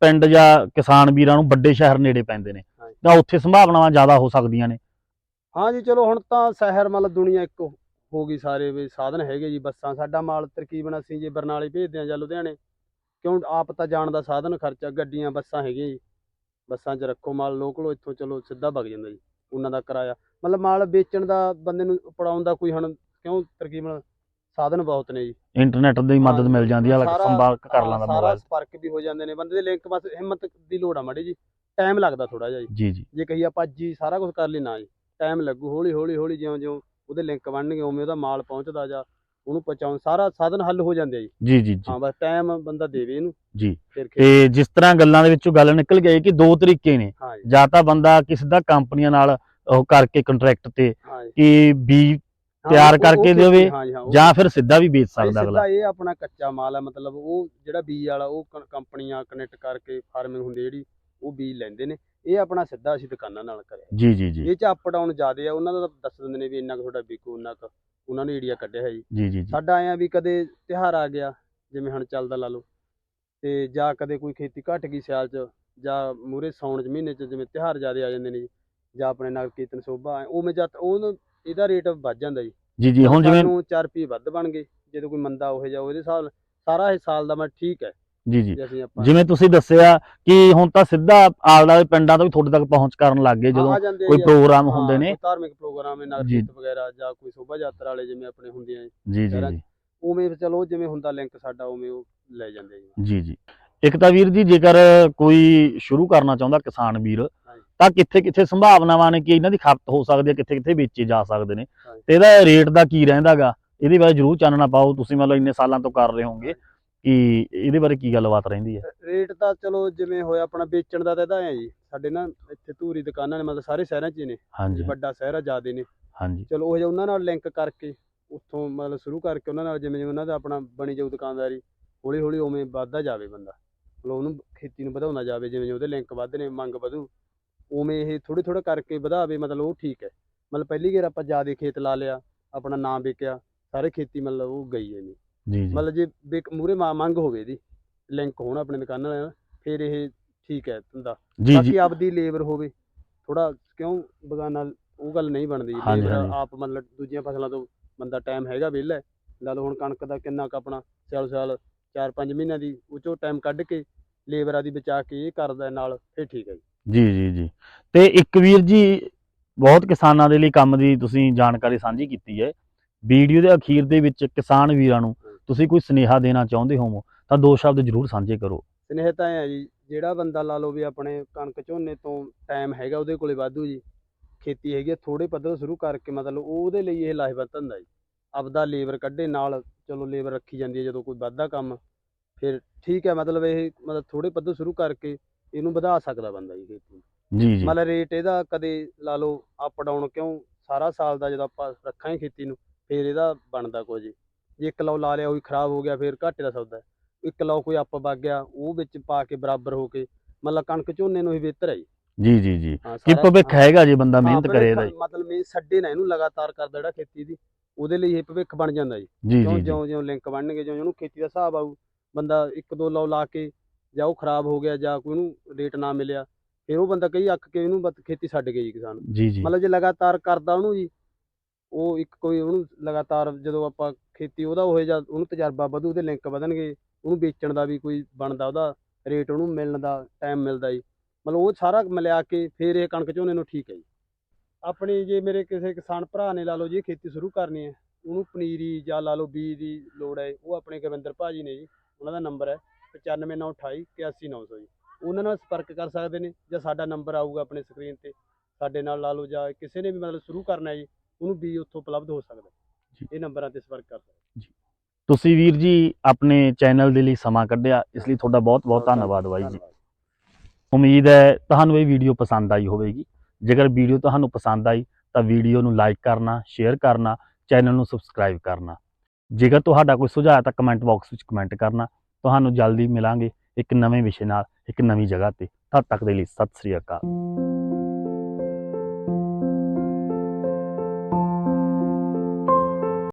ਪਿੰਡ ਜਾਂ ਕਿਸਾਨ ਵੀਰਾਂ ਨੂੰ ਵੱਡੇ ਸ਼ਹਿਰ ਨੇੜੇ ਪੈਂਦੇ ਨੇ। ਤਾਂ ਉੱਥੇ ਸੰਭਾਵਨਾਵਾਂ ਜ਼ਿਆਦਾ ਹੋ ਸਕਦੀਆਂ ਨੇ ਹਾਂ ਜੀ ਚਲੋ ਹੁਣ ਤਾਂ ਸ਼ਹਿਰ ਮਤਲਬ ਦੁਨੀਆ ਇੱਕ ਹੋ ਗਈ ਸਾਰੇ ਵੀ ਸਾਧਨ ਹੈਗੇ ਜੀ ਬੱਸਾਂ ਸਾਡਾ ਮਾਲ ਤਰਕੀਬਨ ਅਸੀਂ ਜੇ ਬਰਨਾਲੇ ਭੇਜਦੇ ਆ ਜਾਂ ਲੁਧਿਆਣੇ ਕਿਉਂ ਆਪ ਤਾਂ ਜਾਣ ਦਾ ਸਾਧਨ ਖਰਚਾ ਗੱਡੀਆਂ ਬੱਸਾਂ ਹੈਗੀਆਂ ਜੀ ਬੱਸਾਂ 'ਚ ਰੱਖੋ ਮਾਲ ਲੋਕਲੋ ਇੱਥੋਂ ਚਲੋ ਸਿੱਧਾ ਵਗ ਜਾਂਦਾ ਜੀ ਉਹਨਾਂ ਦਾ ਕਿਰਾਇਆ। ਮਤਲਬ ਮਾਲ ਵੇਚਣ ਦਾ ਬੰਦੇ ਨੂੰ ਪੜਾਉਣ ਦਾ ਕੋਈ ਹੁਣ ਕਿਉਂ ਤਰਕੀਬਨ ਸਾਧਨ ਬਹੁਤ ਨੇ ਜੀ। ਇੰਟਰਨੈਟ ਦੀ ਮਦਦ। ਮਿਲ ਜਾਂਦੀ ਹੈ ਸਾਰਾ- ਸੰਪਰਕ ਕਰ ਲੈਂਦਾ ਸਾਰਾ ਮੋਬਾਈਲ ਸੰਪਰਕ ਵੀ ਹੋ ਜਾਂਦੇ ਨੇ। ਬੰਦੇ ਦੇ ਲਿੰਕ ਬਸ ਹਿੰਮਤ ਦੀ ਲੋੜ ਆ ਮਾੜੀ ਜੀ। ਟਾਈਮ ਲੱਗਦਾ ਥੋੜਾ ਜਿਹਾ ਜੀ। ਜੀ ਜੀ। ਜੇ ਕਹੀ ਆਪਾਂ ਅੱਜ ਹੀ ਸਾਰਾ ਕੁਝ ਕਰ ਨਾ ਜੀ। ਟਾਈਮ ਲੱਗੂ ਹੌਲੀ ਹੌਲੀ ਹੌਲੀ ਜਿਉਂ ਜਿਉਂ ਉਹਦੇ ਲਿੰਕ ਬਣਨਗੇ ਉਵੇਂ ਉਹਦਾ ਮਾਲ ਪਹੁੰਚਦਾ ਜਾਂ। ਉਹਨੂੰ ਪਹੁੰਚਾਉਣ ਸਾਰਾ ਸਾਧਨ ਹੱਲ ਹੋ ਜਾਂਦੇ ਆ ਜੀ। ਜੀ ਜੀ ਹਾਂ ਬਸ ਟਾਈਮ ਬੰਦਾ ਦੇਵੇ ਇਹਨੂੰ ਜੀ। ਤੇ ਜਿਸ ਤਰ੍ਹਾਂ ਗੱਲਾਂ ਦੇ ਵਿੱਚੋਂ ਗੱਲ ਨਿਕਲ ਗਈ ਕਿ ਦੋ ਤਰੀਕੇ ਨੇ ਜੀ। ਤਾਂ ਬੰਦਾ ਕਿਸੇ ਦਾ ਕੰਪਨੀਆਂ ਨਾਲ ਉਹ ਕਰਕੇ ਕੰਟਰੈਕਟ ਤੇ ਕਿ ਬੀ ਤਿਆਰ ਕਰਕੇ ਦੇਵੇ ਜੀ ਫਿਰ ਸਿੱਧਾ ਵੀ ਵੇਚ ਸਕਦਾ ਅਗਲਾ। ਸਿੱਧਾ ਇਹ ਆਪਣਾ ਕੱਚਾ ਮਾਲ ਹੈ ਮਤਲਬ ਉਹ ਜਿਹੜਾ ਬੀਜ ਵਾਲਾ ਉਹ ਕੰਪਨੀਆਂ ਕਨੈਕਟ ਕਰਕੇ ਫਾਰਮਿੰਗ ਹੁੰਦੀ ਜਿਹੜੀ ਉਹ ਬੀਜ ਲੈਂਦੇ ਨੇ। ਇਹ ਆਪਣਾ ਸਿੱਧਾ ਅਸੀਂ ਦੁਕਾਨਾਂ ਨਾਲ ਕਰਿਆ। ਜੀ ਜੀ ਜੀ। ਇਹ ਚ ਅਪ ਡਾਊਨ ਜ਼ਿਆਦੇ ਆ ਉਹਨਾਂ ਦਾ ਤਾਂ ਦੱਸ ਦਿੰਦੇ ਨੇ ਵੀ ਇੰਨਾ ਕੁ ਤੁਹਾਡਾ ਵਿਕੂ ਇੰਨਾ ਕੁ ਉਹਨਾਂ ਨੇ ਏਰੀਆ ਕੱਢਿਆ ਹੈ ਜੀ। ਜੀ ਸਾਡਾ ਆਇਆ ਵੀ ਕਦੇ ਤਿਉਹਾਰ ਆ ਗਿਆ ਜਿਵੇਂ ਹੁਣ ਚੱਲਦਾ ਲਾ ਲਓ ਤੇ ਜਾਂ ਕਦੇ ਕੋਈ ਖੇਤੀ ਘਟ ਗਈ ਸਿਆਲ ਚ ਜਾਂ ਮੂਰੇ ਸੌਣ ਚ ਮਹੀਨੇ ਚ ਜਿਵੇਂ ਤਿਉਹਾਰ ਜ਼ਿਆਦੇ ਆ ਜਾਂਦੇ ਨੇ ਜੀ ਜਾਂ ਆਪਣੇ ਨਾਲ ਕੀਰਤਨ ਸੋਭਾ ਉਵੇਂ ਜਦ ਉਹ ਇਹਦਾ ਰੇਟ ਵੱਧ ਜਾਂਦਾ ਜੀ। ਜੀ ਜੀ ਹੁਣ ਜਿਵੇਂ ਸਾਨੂੰ 4 ਰੁਪਏ ਵੱਧ ਬਣ ਗਏ ਜਦੋਂ ਕੋਈ ਮੰਦਾ ਉਹ ਜਾ ਉਹਦੇ ਹਿਸਾਬ ਸਾਰਾ ਇਹ ਸਾਲ ਦਾ ਮੈਂ ਠੀਕ ਹੈ। ਜੀ ਜੀ। ਜਿਵੇਂ ਤੁਸੀਂ ਦੱਸਿਆ ਕਿ ਹੁਣ ਤਾਂ ਸਿੱਧਾ ਆਲੇ ਪਿੰਡਾਂ ਤੋਂ ਵੀ ਤੁਹਾਡੇ ਤੱਕ ਪਹੁੰਚ ਕਰਨ ਲੱਗ ਗਏ ਜਦੋਂ ਆ ਆ ਕੋਈ ਪ੍ਰੋਗਰਾਮ ਹੁੰਦੇ ਨੇ। ਧਾਰਮਿਕ ਪ੍ਰੋਗਰਾਮ ਹੈ ਨਗਰ ਜੀ। ਕੀਰਤਨ ਵਗੈਰਾ ਜਾਂ ਕੋਈ ਸ਼ੋਭਾ ਯਾਤਰਾ ਵਾਲੇ ਜਿਵੇਂ ਆਪਣੇ ਹੁੰਦੀਆਂ ਜੀ, ਜੀ ਜੀ ਜੀ। ਉਵੇਂ ਚਲੋ ਜਿਵੇਂ ਹੁੰਦਾ ਲਿੰਕ ਸਾਡਾ ਉਵੇਂ ਉਹ ਲੈ ਜਾਂਦੇ ਜੀ। ਜੀ ਇੱਕ ਤਾਂ ਵੀਰ ਜੀ ਜੇਕਰ ਕੋਈ ਸ਼ੁਰੂ ਕਰਨਾ ਚਾਹੁੰਦਾ ਕਿਸਾਨ ਵੀਰ ਤਾਂ ਕਿੱਥੇ ਕਿੱਥੇ ਸੰਭਾਵਨਾਵਾਂ ਨੇ ਕਿ ਇਹਨਾਂ ਦੀ ਖਪਤ ਹੋ ਸਕਦੀ ਹੈ ਕਿੱਥੇ ਕਿੱਥੇ ਵੇਚੇ ਜਾ ਸਕਦੇ ਨੇ। ਤੇ ਇਹਦਾ ਰੇਟ ਦਾ ਕੀ ਰਹਿੰਦਾਗਾ? ਇਹਦੇ ਬਾਰੇ ਜਰੂਰ ਚਾਨਣਾ ਪਾਓ। ਤੁਸੀਂ ਮਤਲਬ ਇੰਨੇ ਸਾਲਾਂ ਤੋਂ ਕਰ ਰਹੇ ਹੋਵੋਗੇ। ਕੀ ਇਹਦੇ ਬਾਰੇ ਕੀ ਗੱਲਬਾਤ ਰਹਿੰਦੀ ਹੈ? ਰੇਟ ਤਾਂ ਚਲੋ ਜਿਵੇਂ ਹੋਇਆ ਆਪਣਾ ਵੇਚਣ ਦਾ ਤਾਂ ਇਹਦਾ ਹੈ ਜੀ। ਸਾਡੇ ਨਾ ਇੱਥੇ ਧੂਰੀ ਦੁਕਾਨਾਂ ਨੇ ਮਤਲਬ ਸਾਰੇ ਸ਼ਹਿਰਾਂ 'ਚ ਹੀ ਨੇ। ਹਾਂਜੀ। ਵੱਡਾ ਸ਼ਹਿਰ ਆ ਜ਼ਿਆਦੇ ਨੇ। ਹਾਂਜੀ। ਚਲੋ ਉਹ ਜਿਹਾ ਉਹਨਾਂ ਨਾਲ ਲਿੰਕ ਕਰਕੇ ਉੱਥੋਂ ਮਤਲਬ ਸ਼ੁਰੂ ਕਰਕੇ ਉਹਨਾਂ ਨਾਲ ਜਿਵੇਂ ਜਿਵੇਂ ਉਹਨਾਂ ਦਾ ਆਪਣਾ ਬਣੀ ਜਾਊ ਦੁਕਾਨਦਾਰੀ ਹੌਲੀ ਹੌਲੀ ਉਵੇਂ ਵੱਧਦਾ ਜਾਵੇ ਬੰਦਾ। ਮਤਲਬ ਉਹਨੂੰ ਖੇਤੀ ਨੂੰ ਵਧਾਉਂਦਾ ਜਾਵੇ ਜਿਵੇਂ ਜਿਵੇਂ ਉਹਦੇ ਲਿੰਕ ਵੱਧ ਨੇ ਮੰਗ ਵਧੂ ਉਵੇਂ ਇਹ ਥੋੜ੍ਹੇ ਥੋੜ੍ਹਾ ਕਰਕੇ ਵਧਾਵੇ ਮਤਲਬ ਉਹ ਠੀਕ ਹੈ। ਮਤਲਬ ਪਹਿਲੀ ਗੇਰ ਆਪਾਂ ਜ਼ਿਆਦੇ ਖੇਤ ਲਾ ਲਿਆ ਆਪਣਾ ਨਾਮ ਵਿਕਿਆ ਸਾਰੇ ਖੇਤੀ ਮਤਲਬ ਉਹ ਗਈ ਐ ਨਹੀਂ। ਜੀ ਜੀ। ਮਤਲਬ ਜੇ ਮੂਰੇ ਮੰਗ ਹੋਵੇ ਇਹਦੀ ਲਿੰਕ ਹੋਣ ਆਪਣੇ ਦੁਕਾਨਾਂ ਨਾਲ ਫਿਰ ਇਹ ਠੀਕ ਹੈ ਧੰਦਾ। ਜੀ ਬਾਕੀ ਆਪਦੀ ਲੇਬਰ ਹੋਵੇ ਥੋੜਾ ਕਿਉਂ ਬਗਾਨਾ ਉਹ ਗੱਲ ਨਹੀਂ ਬਣਦੀ। ਹਾਂਜੀ, ਲੇਬਰ ਹਾਂਜੀ। ਆਪ ਮਤਲਬ ਦੂਜੀਆਂ ਫਸਲਾਂ ਤੋਂ ਬੰਦਾ ਟਾਈਮ ਹੈਗਾ ਵਿਹਲਾ ਹੈ। ਲਾ ਲਓ ਹੁਣ ਕਣਕ ਦਾ ਕਿੰਨਾ ਕੁ ਆਪਣਾ ਸਾਲ ਸਾਲ 4-5 ਮਹੀਨਿਆਂ ਦੀ ਉਹ ਚੋਂ ਟਾਈਮ ਕੱਢ ਕੇ ਲੇਬਰਾਂ ਦੀ ਬਚਾ ਕੇ ਇਹ ਕਰਦਾ ਨਾਲ ਫਿਰ ਠੀਕ ਹੈ ਜੀ। ਜੀ ਜੀ ਜੀ। ਤੇ ਇੱਕ ਵੀਰ ਜੀ ਬਹੁਤ ਕਿਸਾਨਾਂ ਦੇ ਲਈ ਕੰਮ ਦੀ ਤੁਸੀਂ ਜਾਣਕਾਰੀ ਸਾਂਝੀ ਕੀਤੀ ਹੈ। ਵੀਡੀਓ ਦੇ ਅਖੀਰ ਦੇ ਵਿੱਚ ਕਿਸਾਨ ਵੀਰਾਂ ਨੂੰ ਤੁਸੀਂ ਕੋਈ ਸੁਨੇਹਾ ਦੇਣਾ ਚਾਹੁੰਦੇ ਹੋਵੋ ਤਾਂ ਦੋ ਸ਼ਬਦ ਜ਼ਰੂਰ ਸਾਂਝੇ ਕਰੋ। ਸਨੇਹ ਤਾਂ ਐਂ ਆ ਜੀ ਜਿਹੜਾ ਬੰਦਾ ਲਾ ਲਓ ਵੀ ਆਪਣੇ ਕਣਕ ਝੋਨੇ ਤੋਂ ਟਾਈਮ ਹੈਗਾ ਉਹਦੇ ਕੋਲੇ ਵਾਧੂ ਜੀ ਖੇਤੀ ਹੈਗੀ ਥੋੜੇ ਪੱਧਰ ਸ਼ੁਰੂ ਕਰਕੇ ਮਤਲਬ ਉਹ ਉਹਦੇ ਲਈ ਇਹ ਲਾਹੇਵੰਦ ਧੰਦਾ ਜੀ। ਆਪਦਾ ਲੇਬਰ ਕੱਢੇ ਨਾਲ ਚਲੋ ਲੇਬਰ ਰੱਖੀ ਜਾਂਦੀ ਹੈ ਜਦੋਂ ਕੋਈ ਵੱਧਦਾ ਕੰਮ ਫਿਰ ਠੀਕ ਹੈ ਮਤਲਬ ਇਹ ਮਤਲਬ ਥੋੜੇ ਪੱਧਰ ਸ਼ੁਰੂ ਕਰਕੇ ਇਹਨੂੰ ਵਧਾ ਸਕਦਾ ਬੰਦਾ ਜੀ ਖੇਤੀ ਜੀ ਮਤਲਬ ਰੇਟ ਇਹਦਾ ਕਦੇ ਲਾ ਲਓ ਅਪ ਡਾਊਨ ਕਿਉਂ ਸਾਰਾ ਸਾਲ ਦਾ ਜਦੋਂ ਆਪਾਂ ਰੱਖਾਂਗੇ ਖੇਤੀ ਨੂੰ ਫਿਰ ਇਹਦਾ ਬਣਦਾ ਕੁਝ ਜੇ। ਇੱਕ ਲਓ ਲਾ ਲਿਆ ਉਹ ਵੀ ਖਰਾਬ ਹੋ ਗਿਆ ਫਿਰ ਘਾਟੇ ਦਾ ਸੌਦਾ। ਇੱਕ ਲਓ ਕੋਈ ਅੱਪ ਵਗ ਗਿਆ ਉਹ ਵਿੱਚ ਪਾ ਕੇ ਬਰਾਬਰ ਹੋ ਕੇ ਮਤਲਬ ਕਣਕ ਝੋਨੇ ਨੂੰ ਹੀ ਬਿਹਤਰ ਹੈ ਜੀ। ਜੀ ਜੀ ਜੀ। ਕਿ ਭਵਿੱਖ ਹੈਗਾ ਜੇ ਬੰਦਾ ਮਿਹਨਤ ਕਰੇ ਇਹਦਾ ਮਤਲਬ ਇਹ ਛੱਡੇ ਨਾ ਇਹਨੂੰ ਲਗਾਤਾਰ ਕਰਦਾ ਜਿਹੜਾ ਖੇਤੀ ਦੀ ਉਹਦੇ ਲਈ ਇਹ ਭਵਿੱਖ ਬਣ ਜਾਂਦਾ ਜੀ। ਜੀ ਕਿਉਂ ਜੀ ਜੀ। ਜਿਉਂ ਜਿਉਂ ਲਿੰਕ ਬਣਨਗੇ ਜਿਉਂ ਉਹਨੂੰ ਖੇਤੀ ਦਾ ਹਿਸਾਬ ਆਊ ਬੰਦਾ ਇੱਕ ਦੋ ਲਓ ਲਾ ਕੇ ਜਾਂ ਉਹ ਖਰਾਬ ਹੋ ਗਿਆ ਜਾਂ ਕੋਈ ਉਹਨੂੰ ਰੇਟ ਨਾ ਮਿਲਿਆ ਫਿਰ ਉਹ ਬੰਦਾ ਕਈ ਅੱਕ ਕੇ ਇਹਨੂੰ ਖੇਤੀ ਛੱਡ ਜੀ ਕਿਸਾਨ। ਜੀ ਜੀ। ਮਤਲਬ ਜੇ ਲਗਾਤਾਰ ਕਰਦਾ ਉਹਨੂੰ ਜੀ ਉਹ ਇੱਕ ਕੋਈ ਉਹਨੂੰ ਲਗਾਤਾਰ ਜਦੋਂ ਆਪਾਂ ਖੇਤੀ ਉਹਦਾ ਹੋਏ ਜਾਂ ਉਹਨੂੰ ਤਜਰਬਾ ਵਧੂ ਉਹਦੇ ਲਿੰਕ ਵਧਣਗੇ। ਉਹਨੂੰ ਵੇਚਣ ਦਾ ਵੀ ਕੋਈ ਬਣਦਾ ਉਹਦਾ ਰੇਟ ਉਹਨੂੰ ਮਿਲਣ ਦਾ ਟਾਈਮ ਮਿਲਦਾ ਜੀ। ਮਤਲਬ ਉਹ ਸਾਰਾ ਮਿਲਿਆ ਕੇ ਫਿਰ ਇਹ ਕਣਕ ਝੋਨੇ ਨੂੰ ਠੀਕ ਹੈ ਜੀ। ਆਪਣੀ ਜੇ ਮੇਰੇ ਕਿਸੇ ਕਿਸਾਨ ਭਰਾ ਨੇ ਲਾ ਲਓ ਜੀ, ਇਹ ਖੇਤੀ ਸ਼ੁਰੂ ਕਰਨੀ ਹੈ, ਉਹਨੂੰ ਪਨੀਰੀ ਜਾਂ ਲਾ ਲਓ ਬੀਜ ਦੀ ਲੋੜ ਹੈ, ਉਹ ਆਪਣੇ ਗਵਿੰਦਰ ਭਾਜੀ ਨੇ ਜੀ, ਉਹਨਾਂ ਦਾ ਨੰਬਰ ਹੈ 95928 81900 ਜੀ। ਉਹਨਾਂ ਨਾਲ ਸੰਪਰਕ ਕਰ ਸਕਦੇ ਨੇ ਜਾਂ ਸਾਡਾ ਨੰਬਰ ਆਊਗਾ ਆਪਣੇ ਸਕਰੀਨ ਤੇ। ਸਾਡੇ ਨਾਲ ਲਾ ਲਓ ਜਾਂ ਕਿਸੇ ਨੇ ਵੀ ਮਤਲਬ ਸ਼ੁਰੂ ਕਰਨਾ ਹੈ ਜੀ, ਉਹਨੂੰ ਬੀਜ ਉੱਥੋਂ ਉਪਲਬਧ ਹੋ ਸਕਦਾ ਇਹ ਨੰਬਰਾਂ ਤੇ ਸੰਪਰਕ ਕਰ ਸਕਦੇ ਤੁਸੀਂ ਵੀਰ ਜੀ ਆਪਣੇ ਚੈਨਲ ਦੇ ਲਈ ਸਮਾਂ ਕੱਢਿਆ ਇਸ ਲਈ ਤੁਹਾਡਾ ਬਹੁਤ ਬਹੁਤ ਧੰਨਵਾਦ ਬਾਈ ਜੀ। ਉਮੀਦ ਹੈ ਤੁਹਾਨੂੰ ਇਹ ਵੀਡੀਓ ਪਸੰਦ ਆਈ ਹੋਵੇਗੀ। ਜੇਕਰ ਵੀਡੀਓ ਤੁਹਾਨੂੰ ਪਸੰਦ ਆਈ ਤਾਂ ਵੀਡੀਓ ਨੂੰ ਲਾਈਕ ਕਰਨਾ ਸ਼ੇਅਰ ਕਰਨਾ ਚੈਨਲ ਨੂੰ ਸਬਸਕ੍ਰਾਈਬ ਕਰਨਾ। ਜੇਕਰ ਤੁਹਾਡਾ ਕੋਈ ਸੁਝਾਅ ਤਾਂ ਕਮੈਂਟ ਬਾਕਸ ਵਿੱਚ ਕਮੈਂਟ ਕਰਨਾ। ਤੁਹਾਨੂੰ ਜਲਦੀ ਮਿਲਾਂਗੇ ਇੱਕ ਨਵੇਂ ਵਿਸ਼ੇ ਨਾਲ ਇੱਕ ਨਵੀਂ ਜਗ੍ਹਾ ਤੇ। ਤਦ ਤੱਕ ਦੇ ਲਈ ਸਤਿ ਸ੍ਰੀ ਅਕਾਲ।